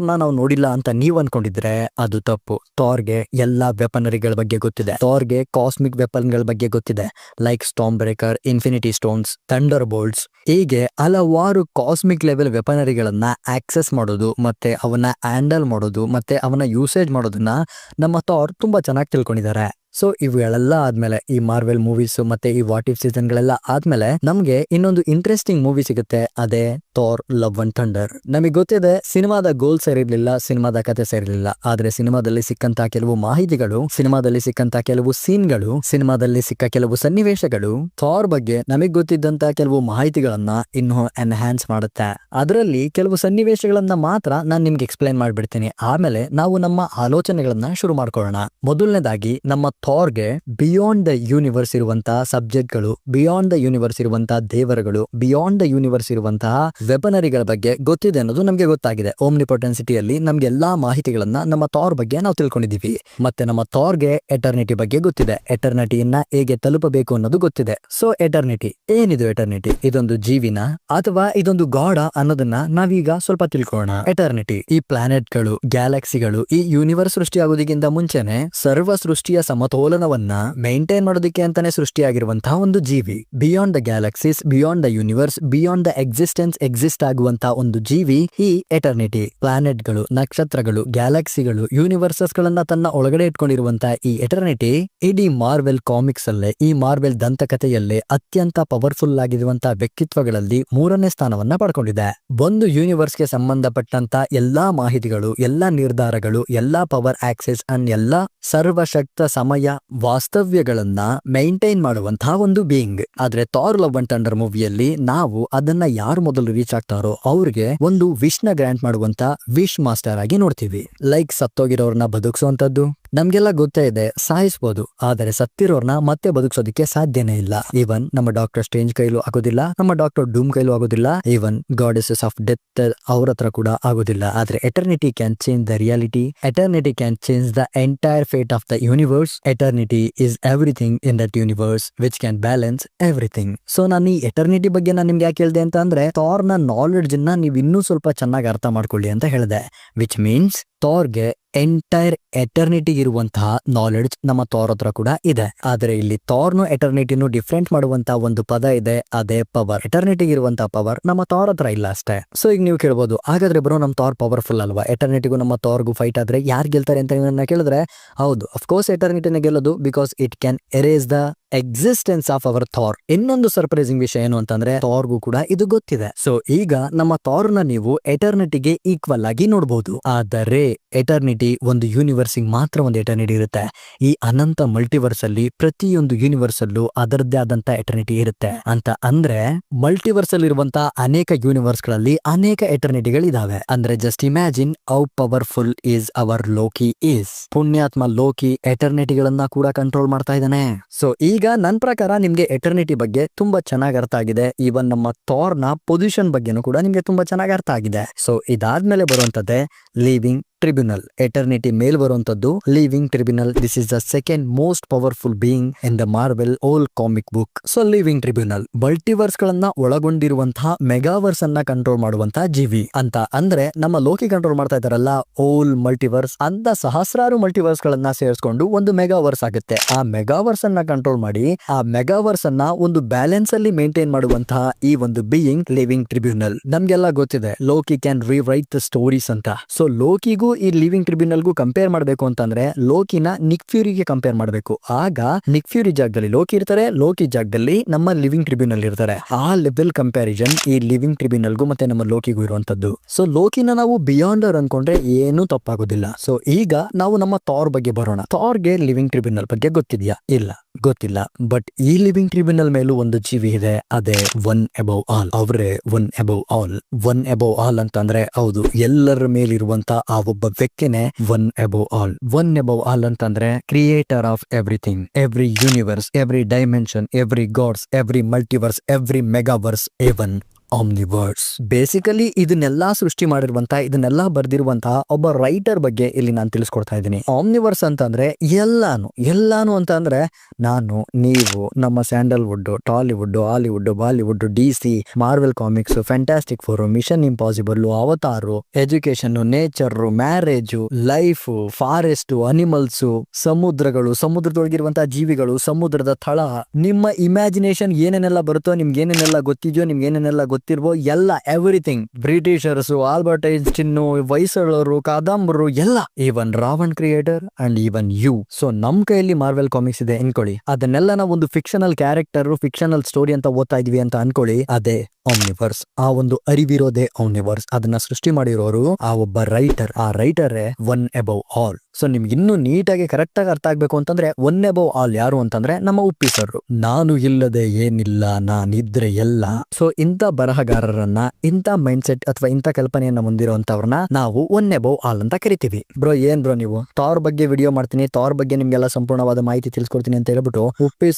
ನ ನಾವು ನೋಡಿಲ್ಲ ಅಂತ ನೀವ್ ಅನ್ಕೊಂಡಿದ್ರೆ ಅದು ತಪ್ಪು. ಥಾರ್ಗೆ ಎಲ್ಲಾ ವೆಪನರಿಗಳ ಬಗ್ಗೆ ಗೊತ್ತಿದೆ. ಥಾರ್ಗೆ ಕಾಸ್ಮಿಕ್ ವೆಪನ್ಗಳ ಬಗ್ಗೆ ಗೊತ್ತಿದೆ. Like Stormbreaker infinity stones thunderbolts ಹೀಗೆ ಹಲವಾರು ಕಾಸ್ಮಿಕ್ ಲೆವೆಲ್ ವೆಪನರಿಗಳನ್ನ ಆಕ್ಸೆಸ್ ಮಾಡೋದು, ಮತ್ತೆ ಅವನ್ನ ಹ್ಯಾಂಡಲ್ ಮಾಡೋದು, ಮತ್ತೆ ಅವನ ಯೂಸೇಜ್ ಮಾಡೋದನ್ನ ನಮ್ಮ ಥಾರ್ ತುಂಬಾ ಚೆನ್ನಾಗಿ ತಿಳ್ಕೊಂಡಿದ್ದಾರೆ. ಸೊ ಇವುಗಳೆಲ್ಲ ಆದ್ಮೇಲೆ, ಈ ಮಾರ್ವೆಲ್ ಮೂವೀಸ್ ಮತ್ತೆ ಈ ವಾಟ್ ಇಫ್ ಸೀಸನ್ ಗಳೆಲ್ಲ ಆದ್ಮೇಲೆ ನಮ್ಗೆ ಇನ್ನೊಂದು ಇಂಟ್ರೆಸ್ಟಿಂಗ್ ಮೂವಿ ಸಿಗುತ್ತೆ. ಅದೇ ಥಾರ್ ಲವ್ ಅಂಡ್ ಥಂಡರ್ ನಮಗೆ ಗೊತ್ತಿದೆ, ಸಿನಿಮಾದ ಗೋಲ್ ಸೇರಿರ್ಲಿಲ್ಲ ಸಿನಿಮಾದ ಕತೆ ಸೇರಿರ್ಲಿಲ್ಲ ಆದ್ರೆ ಸಿನಿಮಾದಲ್ಲಿ ಸಿಕ್ಕಂತ ಕೆಲವು ಮಾಹಿತಿಗಳು, ಸಿನಿಮಾದಲ್ಲಿ ಸಿಕ್ಕಂತ ಕೆಲವು ಸೀನ್ಗಳು ಸಿನಿಮಾದಲ್ಲಿ ಸಿಕ್ಕ ಕೆಲವು ಸನ್ನಿವೇಶಗಳು ಥಾರ್ ಬಗ್ಗೆ ನಮಗ್ ಗೊತ್ತಿದ್ದಂತ ಕೆಲವು ಮಾಹಿತಿಗಳನ್ನ ಇನ್ನೂ ಎನ್ಹ್ಯಾನ್ಸ್ ಮಾಡುತ್ತೆ. ಅದರಲ್ಲಿ ಕೆಲವು ಸನ್ನಿವೇಶಗಳನ್ನ ಮಾತ್ರ ನಾನು ನಿಮ್ಗೆ ಎಕ್ಸ್ಪ್ಲೈನ್ ಮಾಡ್ಬಿಡ್ತೀನಿ. ಆಮೇಲೆ ನಾವು ನಮ್ಮ ಆಲೋಚನೆಗಳನ್ನ ಶುರು ಮಾಡ್ಕೊಳ್ಳೋಣ. ಮೊದಲನೇದಾಗಿ, ನಮ್ಮ ಥಾರ್ಗೆ ಬಿಯಾಂಡ್ ದ ಯೂನಿವರ್ಸ್ ಇರುವಂತಹ ಸಬ್ಜೆಕ್ಟ್ಗಳು, ಬಿಯಾಂಡ್ ದ ಯೂನಿವರ್ಸ್ ಇರುವಂತಹ ದೇವರುಗಳು, ಬಿಯಾಂಡ್ ದ ಯೂನಿವರ್ಸ್ ಇರುವಂತಹ ವೆಬನರಿಗಳ ಬಗ್ಗೆ ಗೊತ್ತಿದೆ ಅನ್ನೋದು ನಮಗೆ ಗೊತ್ತಾಗಿದೆ. ಓಮ್ನಿಪೊಟೆನ್ಸಿಟಿಯಲ್ಲಿ ನಮ್ಗೆ ಎಲ್ಲಾ ಮಾಹಿತಿಗಳನ್ನ ನಮ್ಮ ಥಾರ್ ಬಗ್ಗೆ ನಾವು ತಿಳ್ಕೊಂಡಿದೀವಿ ಮತ್ತೆ ನಮ್ಮ ಥಾರ್ಗೆ ಎಟರ್ನಿಟಿ ಬಗ್ಗೆ ಗೊತ್ತಿದೆ. ಎಟರ್ನಿಟಿಯನ್ನ ಹೇಗೆ ತಲುಪಬೇಕು ಅನ್ನೋದು ಗೊತ್ತಿದೆ. ಸೊ ಎಟರ್ನಿಟಿ ಏನಿದು ಎಟರ್ನಿಟಿ ಇದೊಂದು ಜೀವಿನ ಅಥವಾ ಇದೊಂದು ಗಾಡ ಅನ್ನೋದನ್ನ ನಾವೀಗ ಸ್ವಲ್ಪ ತಿಳ್ಕೊಳ್ಳೋಣ. ಎಟರ್ನಿಟಿ ಈ ಪ್ಲಾನೆಟ್ಗಳು ಗ್ಯಾಲಕ್ಸಿಗಳು ಈ ಯೂನಿವರ್ಸ್ ಸೃಷ್ಟಿಯಾಗೋದಕ್ಕಿಂತ ಮುಂಚೆನೆ ಸರ್ವ ಸೃಷ್ಟಿಯ ಸಮತೋಲ ಸಮತೋಲನವನ್ನ ಮೇಂಟೈನ್ ಮಾಡೋದಕ್ಕೆ ಅಂತಾನೆ ಸೃಷ್ಟಿಯಾಗಿರುವಂತಹ ಒಂದು ಜೀವಿ. Beyond the galaxies beyond the universe beyond the existence exist ಆಗುವಂತಹ ಒಂದು ಜೀವಿ ಈ ಎಟರ್ನಿಟಿ ಪ್ಲಾನೆಟ್ಗಳು ನಕ್ಷತ್ರಗಳು ಗ್ಯಾಲಕ್ಸಿಗಳು ಯೂನಿವರ್ಸಸ್ ಗಳನ್ನ ತನ್ನ ಒಳಗಡೆ ಇಟ್ಕೊಂಡಿರುವಂತಹ ಈ ಎಟರ್ನಿಟಿ ಇಡೀ ಮಾರ್ವೆಲ್ ಕಾಮಿಕ್ಸ್ ಅಲ್ಲೇ, ಈ ಮಾರ್ವೆಲ್ ದಂತಕಥೆಯಲ್ಲೇ ಅತ್ಯಂತ ಪವರ್ಫುಲ್ ಆಗಿರುವಂತಹ ವ್ಯಕ್ತಿತ್ವಗಳಲ್ಲಿ ಮೂರನೇ ಸ್ಥಾನವನ್ನ ಪಡ್ಕೊಂಡಿದೆ. ಒಂದು ಯೂನಿವರ್ಸ್ಗೆ ಸಂಬಂಧಪಟ್ಟಂತ ಎಲ್ಲಾ ಮಾಹಿತಿಗಳು, ಎಲ್ಲಾ ನಿರ್ಧಾರಗಳು, ಎಲ್ಲಾ ಪವರ್ ಆಕ್ಸೆಸ್ ಅಂಡ್ ಎಲ್ಲಾ ಸರ್ವಶಕ್ತ ಸಮಯ ವಾಸ್ತವ್ಯಗಳನ್ನ ಮೈಂಟೈನ್ ಮಾಡುವಂತಹ ಒಂದು ಬೀಯಿಂಗ್ ಆದ್ರೆ ಥಾರ್ ಲವ್ ಅಂಡ್ ಟಂಡರ್ ಮೂವಿಯಲ್ಲಿ ನಾವು ಅದನ್ನ ಯಾರು ಮೊದಲು ರೀಚ್ ಆಗ್ತಾರೋ ಅವ್ರಿಗೆ ಒಂದು ವಿಶ್ನ ಗ್ರಾಂಟ್ ಮಾಡುವಂತ ವಿಶ್ ಮಾಸ್ಟರ್ ಆಗಿ ನೋಡ್ತೀವಿ. ಲೈಕ್ ಸತ್ತೋಗಿರೋರ್ನ ಬದುಕಿಸುವಂತದ್ದು ನಮ್ಗೆಲ್ಲ ಗೊತ್ತೇ ಇದೆ, ಸಾಯಿಸ್ಬೋದು. ಆದರೆ ಸತ್ತಿರೋರ್ನ ಮತ್ತೆ ಬದುಕಿಸೋದಕ್ಕೆ ಸಾಧ್ಯನೇ ಇಲ್ಲ. ಈವನ್ ನಮ್ಮ ಡಾಕ್ಟರ್ ಸ್ಟೇಂಜ್ ಕೈಲೂ ಆಗೋದಿಲ್ಲ, ನಮ್ಮ ಡಾಕ್ಟರ್ ಡೂಮ್ ಕೈಲೂ ಆಗೋದಿಲ್ಲ, ಈವನ್ ಗಾಡೆಸಸ್ ಆಫ್ ಡೆತ್ ಅವ್ರ ಹತ್ರ ಕೂಡ ಆಗೋದಿಲ್ಲ. ಆದ್ರೆ Eternity can change the reality. Eternity can change the entire fate of the universe. Eternity is everything in that universe, which can balance everything. So ನಾನು ಈ ಎಟರ್ನಿಟಿ ಬಗ್ಗೆ ನಾನು ನಿಮ್ಗೆ ಯಾಕೆ ಹೇಳಿದೆ ಅಂತ ಅಂದ್ರೆ, ಥಾರ್ನ ನಾಲೆಡ್ಜ್ನ ನೀವು ಇನ್ನೂ ಸ್ವಲ್ಪ ಚೆನ್ನಾಗಿ ಅರ್ಥ ಮಾಡ್ಕೊಳ್ಳಿ ಅಂತ ಹೇಳಿದೆ. ವಿಚ್ ಮೀನ್ಸ್ ಥಾರ್ಗೆ ಎಂಟೈರ್ ಎಟರ್ನಿಟಿ ಇರುವಂತಹ ನಾಲೆಡ್ಜ್ ನಮ್ಮ ತೋರ್ ಹತ್ರ ಕೂಡ ಇದೆ. ಆದರೆ ಇಲ್ಲಿ ತೋರ್ನು ಎಟರ್ನಿಟಿನೂ ಡಿಫ್ರೆಂಟ್ ಮಾಡುವಂತಹ ಒಂದು ಪದ ಇದೆ. ಅದೇ ಪವರ್ ಎಟರ್ನಿಟಿ ಇರುವಂತಹ ಪವರ್ ನಮ್ಮ ತೋರ್ ಹತ್ರ ಇಲ್ಲ ಅಷ್ಟೇ. ಸೊ ಈಗ ನೀವು ಕೇಳ್ಬೋದು, ಹಾಗಾದ್ರೆ ಬರೋ ನಮ್ಮ ತೋರ್ ಪವರ್ಫುಲ್ ಅಲ್ವಾ? ಎಟರ್ನಿಟಿಗೂ ನಮ್ಮ ತೋರ್ಗೂ ಫೈಟ್ ಆದ್ರೆ ಯಾರು ಗೆಲ್ತಾರೆ ಅಂತ ಕೇಳಿದ್ರೆ, ಹೌದು ಅಫ್ಕೋರ್ಸ್ ಎಟರ್ನಿಟಿನ ಗೆಲ್ಲೋದು because it can erase the existence of our Thor ಇನ್ನೊಂದು ಸರ್ಪ್ರೈಸಿಂಗ್ ವಿಷಯ ಏನು ಅಂತಂದ್ರೆ ಥಾರ್ಗೂ ಕೂಡ ಇದು ಗೊತ್ತಿದೆ. ಸೊ ಈಗ ನಮ್ಮ ಥಾರ್ನ ನೀವು ಎಟರ್ನಿಟಿಗೆ ಈಕ್ವಲ್ ಆಗಿ ನೋಡಬಹುದು ಆದರೆ ಎಟರ್ನಿಟಿ ಒಂದು ಯೂನಿವರ್ಸ್ ಮಾತ್ರ ಒಂದು ಎಟರ್ನಿಟಿ ಇರುತ್ತೆ. ಈ ಅನಂತ ಮಲ್ಟಿವರ್ಸ್ ಅಲ್ಲಿ ಪ್ರತಿಯೊಂದು ಯೂನಿವರ್ಸ್ ಅಲ್ಲೂ ಅದರದ್ದೇ ಆದಂತ ಎಟರ್ನಿಟಿ ಇರುತ್ತೆ. ಅಂತ ಅಂದ್ರೆ ಮಲ್ಟಿವರ್ಸ್ ಅಲ್ಲಿ ಇರುವಂತಹ ಅನೇಕ ಯೂನಿವರ್ಸ್ಗಳಲ್ಲಿ ಅನೇಕ ಎಟರ್ನಿಟಿಗಳಿದಾವೆ ಅಂದ್ರೆ just imagine how powerful is our Loki is ಪುಣ್ಯಾತ್ಮ ಲೋಕಿ ಎಟರ್ನಿಟಿಗಳನ್ನ ಕೂಡ ಕಂಟ್ರೋಲ್ ಮಾಡ್ತಾ ಇದ್ದಾನೆ. ಸೊ ಈಗ ನನ್ನ ಪ್ರಕಾರ ನಿಮಗೆ ಎಟರ್ನಿಟಿ ಬಗ್ಗೆ ತುಂಬಾ ಚೆನ್ನಾಗಿ ಅರ್ಥ ಆಗಿದೆ. ಈವನ್ ನಮ್ಮ ಥಾರ್ನ ಪೊಸಿಷನ್ ಬಗ್ಗೆನೂ ಕೂಡ ನಿಮಗೆ ತುಂಬಾ ಚೆನ್ನಾಗಿ ಅರ್ಥ ಆಗಿದೆ. ಸೊ ಇದಾದ್ಮೇಲೆ ಬರುವಂತದ್ದೇ ಲೀವಿಂಗ್ ಟ್ರಿಬ್ಯುನಲ್ ಎಟರ್ನಿಟಿ ಮೇಲ್ ಬರುವಂತದ್ದು Living Tribunal this is the second most powerful being in the Marvel all comic book so Living Tribunal multiverse ಗಳನ್ನ ಒಳಗೊಂಡಿರುವಂತಹ ಮೆಗಾವರ್ಸ್ ಅನ್ನ ಕಂಟ್ರೋಲ್ ಮಾಡುವಂತಹ ಜೀವಿ. ಅಂತ ಅಂದ್ರೆ, ನಮ್ಮ ಲೋಕಿ ಕಂಟ್ರೋಲ್ ಮಾಡ್ತಾ ಇದಾರಲ್ಲ ಓಲ್ ಮಲ್ಟಿವರ್ಸ್ ಅಂತ ಸಹಸ್ರಾರು ಮಲ್ಟಿವರ್ಸ್ ಗಳನ್ನ ಸೇರಿಸ್ಕೊಂಡು ಒಂದು ಮೆಗಾವರ್ಸ್ ಆಗುತ್ತೆ. ಆ ಮೆಗಾವರ್ಸ್ ಅನ್ನ ಕಂಟ್ರೋಲ್ ಮಾಡಿ, ಆ ಮೆಗಾವರ್ಸ್ ಅನ್ನ ಒಂದು ಬ್ಯಾಲೆನ್ಸ್ ಅಲ್ಲಿ ಮೇಂಟೈನ್ ಮಾಡುವಂತಹ ಈ ಒಂದು ಬೀಯಿಂಗ್ ಲಿವಿಂಗ್ ಟ್ರಿಬ್ಯುನಲ್ ನಮ್ಗೆಲ್ಲ ಗೊತ್ತಿದೆ, Loki can rewrite the stories ಅಂತ. ಸೊ ಲೋಕಿಗೂ ಈ ಲಿವಿಂಗ್ ಟ್ರಿಬ್ಯುನಲ್ಗೂ ಕಂಪೇರ್ ಮಾಡಬೇಕು ಅಂತಂದ್ರೆ ಲೋಕಿನ ನಿಕ್ ಫ್ಯೂರಿಗೆ ಕಂಪೇರ್ ಮಾಡಬೇಕು. ಆಗ ನಿಕ್ ಫ್ಯೂರಿ ಜಾಗದಲ್ಲಿ ಲೋಕಿ ಇರ್ತಾರೆ, ಲೋಕಿ ಜಾಗದಲ್ಲಿ ನಮ್ಮ ಲಿವಿಂಗ್ ಟ್ರಿಬ್ಯುನಲ್ ಇರ್ತಾರೆ. ಆ ಲೆವೆಲ್ ಕಂಪ್ಯಾರಿಸನ್ ಈ ಲಿವಿಂಗ್ ಟ್ರಿಬ್ಯುನಲ್ಗೂ ಮತ್ತೆ ನಮ್ಮ ಲೋಕಿಗೂ ಇರುವಂತದ್ದು ಸೊ ಲೋಕಿನ ನಾವು ಬಿಯಾಂಡರ್ ಅನ್ಕೊಂಡ್ರೆ ಏನು ತಪ್ಪಾಗೋದಿಲ್ಲ. ಸೊ ಈಗ ನಾವು ನಮ್ಮ ಥಾರ್ ಬಗ್ಗೆ ಬರೋಣ. ಥಾರ್ಗೆ ಲಿವಿಂಗ್ ಟ್ರಿಬ್ಯುನಲ್ ಬಗ್ಗೆ ಗೊತ್ತಿದ್ಯಾ? ಇಲ್ಲ. ಗೊತ್ತಿಲ್ಲ. ಬಟ್ ಈ ಲಿವಿಂಗ್ ಟ್ರಿಬ್ಯುನಲ್ ಮೇಲೂ ಒಂದು ಜೀವಿ ಇದೆ. ಅದೇ ಒನ್ ಅಬೌವ್ ಆಲ್ ಅವರೇ one above all one above all ಅಂತಂದ್ರೆ ಹೌದು, ಎಲ್ಲರ ಮೇಲಿರುವಂತ ಆ ಒಬ್ಬ ವ್ಯಕ್ತಿನೇ one above all one above all ಅಂತಂದ್ರೆ creator of everything every universe every dimension every gods every multiverse every megaverse even omniverse basically ಇದನ್ನೆಲ್ಲಾ ಸೃಷ್ಟಿ ಮಾಡಿರುವಂತಹ ಇದನ್ನೆಲ್ಲ ಬರ್ದಿರುವಂತಹ ಒಬ್ಬ ರೈಟರ್ ಬಗ್ಗೆ ಇಲ್ಲಿ ನಾನು ತಿಳಿಸ್ಕೊಡ್ತಾ ಇದ್ದೀನಿ. ಆಮ್ನಿವರ್ಸ್ ಅಂತಂದ್ರೆ ಎಲ್ಲಾನು ಎಲ್ಲಾನು ಅಂತ ಅಂದ್ರೆ ನಾನು, ನೀವು, ನಮ್ಮ Sandalwood, Tollywood, Hollywood, Bollywood, D C, Marvel comics Fantastic Four Mission Impossible Avatar education nature marriage life forest animals ಸಮುದ್ರಗಳು, ಸಮುದ್ರದೊಳಗಿರುವಂತಹ ಜೀವಿಗಳು, ಸಮುದ್ರದ ತಳ, ನಿಮ್ಮ ಇಮ್ಯಾಜಿನೇಷನ್ ಏನೇನೆಲ್ಲ ಬರುತ್ತೋ ನಿಮ್ಗೆ ಏನೇನೆಲ್ಲ ಗೊತ್ತಿದೆಯೋ ನಿಮ್ಗೆ ಏನೇನೆಲ್ಲ ಗೊತ್ತಿರ್ಬೋ ಎಲ್ಲ ಎವ್ರಿಥಿಂಗ್ ಬ್ರಿಟಿಷರ್ಸ್, ಆಲ್ಬರ್ಟ್ ಐನ್ಸ್ಟಿನ್, ವೈಸಳರು, ಕಾದಂಬರು, ಎಲ್ಲ. Even Ravan creator and even you so ನಮ್ ಕೈಯಲ್ಲಿ ಮಾರ್ವೆಲ್ ಕಾಮಿಕ್ಸ್ ಇದೆ ಅನ್ಕೊಳ್ಳಿ. ಅದನ್ನೆಲ್ಲ ನಾವು ಒಂದು ಫಿಕ್ಷನಲ್ ಕ್ಯಾರೆಕ್ಟರ್ ಫಿಕ್ಷನಲ್ ಸ್ಟೋರಿ ಅಂತ ಓದ್ತಾ ಇದೀವಿ ಅಂತ ಅನ್ಕೊಳ್ಳಿ. ಅದೇ ಆಮ್ನಿವರ್ಸ್ ಆ ಒಂದು ಅರಿವಿರೋದೇ ಆಮ್ನಿವರ್ಸ್ ಅದನ್ನ ಸೃಷ್ಟಿ ಮಾಡಿರೋರು ಆ ಒಬ್ಬ ರೈಟರ್ ಆ ರೈಟರೇ ಒನ್ ಅಬೌವ್ ಆಲ್ ಸೊ ನಿಮ್ಗೆ ಇನ್ನೂ ನೀಟಾಗಿ ಕರೆಕ್ಟ್ ಆಗಿ ಅರ್ಥ ಆಗ್ಬೇಕು ಅಂತಂದ್ರೆ ಒನ್ ಅಬೌವ್ ಆಲ್ ಯಾರು ಅಂತಂದ್ರೆ, ನಮ್ಮ ಉಪ್ಪಿ ಸರ್ ನಾನು ಇಲ್ಲದೆ ಏನಿಲ್ಲ, ನಾನಿದ್ರೆ ಎಲ್ಲ. ಸೊ ಇಂಥ ಬರಹಗಾರರನ್ನ ಇಂಥ ಮೈಂಡ್ ಸೆಟ್ ಅಥವಾ ಇಂಥ ಕಲ್ಪನೆಯನ್ನ ಹೊಂದಿರುವಂತವ್ರನ್ನ ನಾವು ಒನ್ನೆ ಬೌ ಆಲ್ ಅಂತ ಕರಿತೀವಿ. ಬ್ರೋ ಏನ್ ಬ್ರೋ ನೀವು? ತವ್ರ ಬಗ್ಗೆ ವಿಡಿಯೋ ಮಾಡ್ತೀನಿ ತವ್ರ ಬಗ್ಗೆ ನಿಮ್ಗೆಲ್ಲ ಸಂಪೂರ್ಣವಾದ ಮಾಹಿತಿ ತಿಳಿಸ್ಕೊಡ್ತೀನಿ ಅಂತ ಹೇಳ್ಬಿಟ್ಟು, ಉಪ್ಪಿ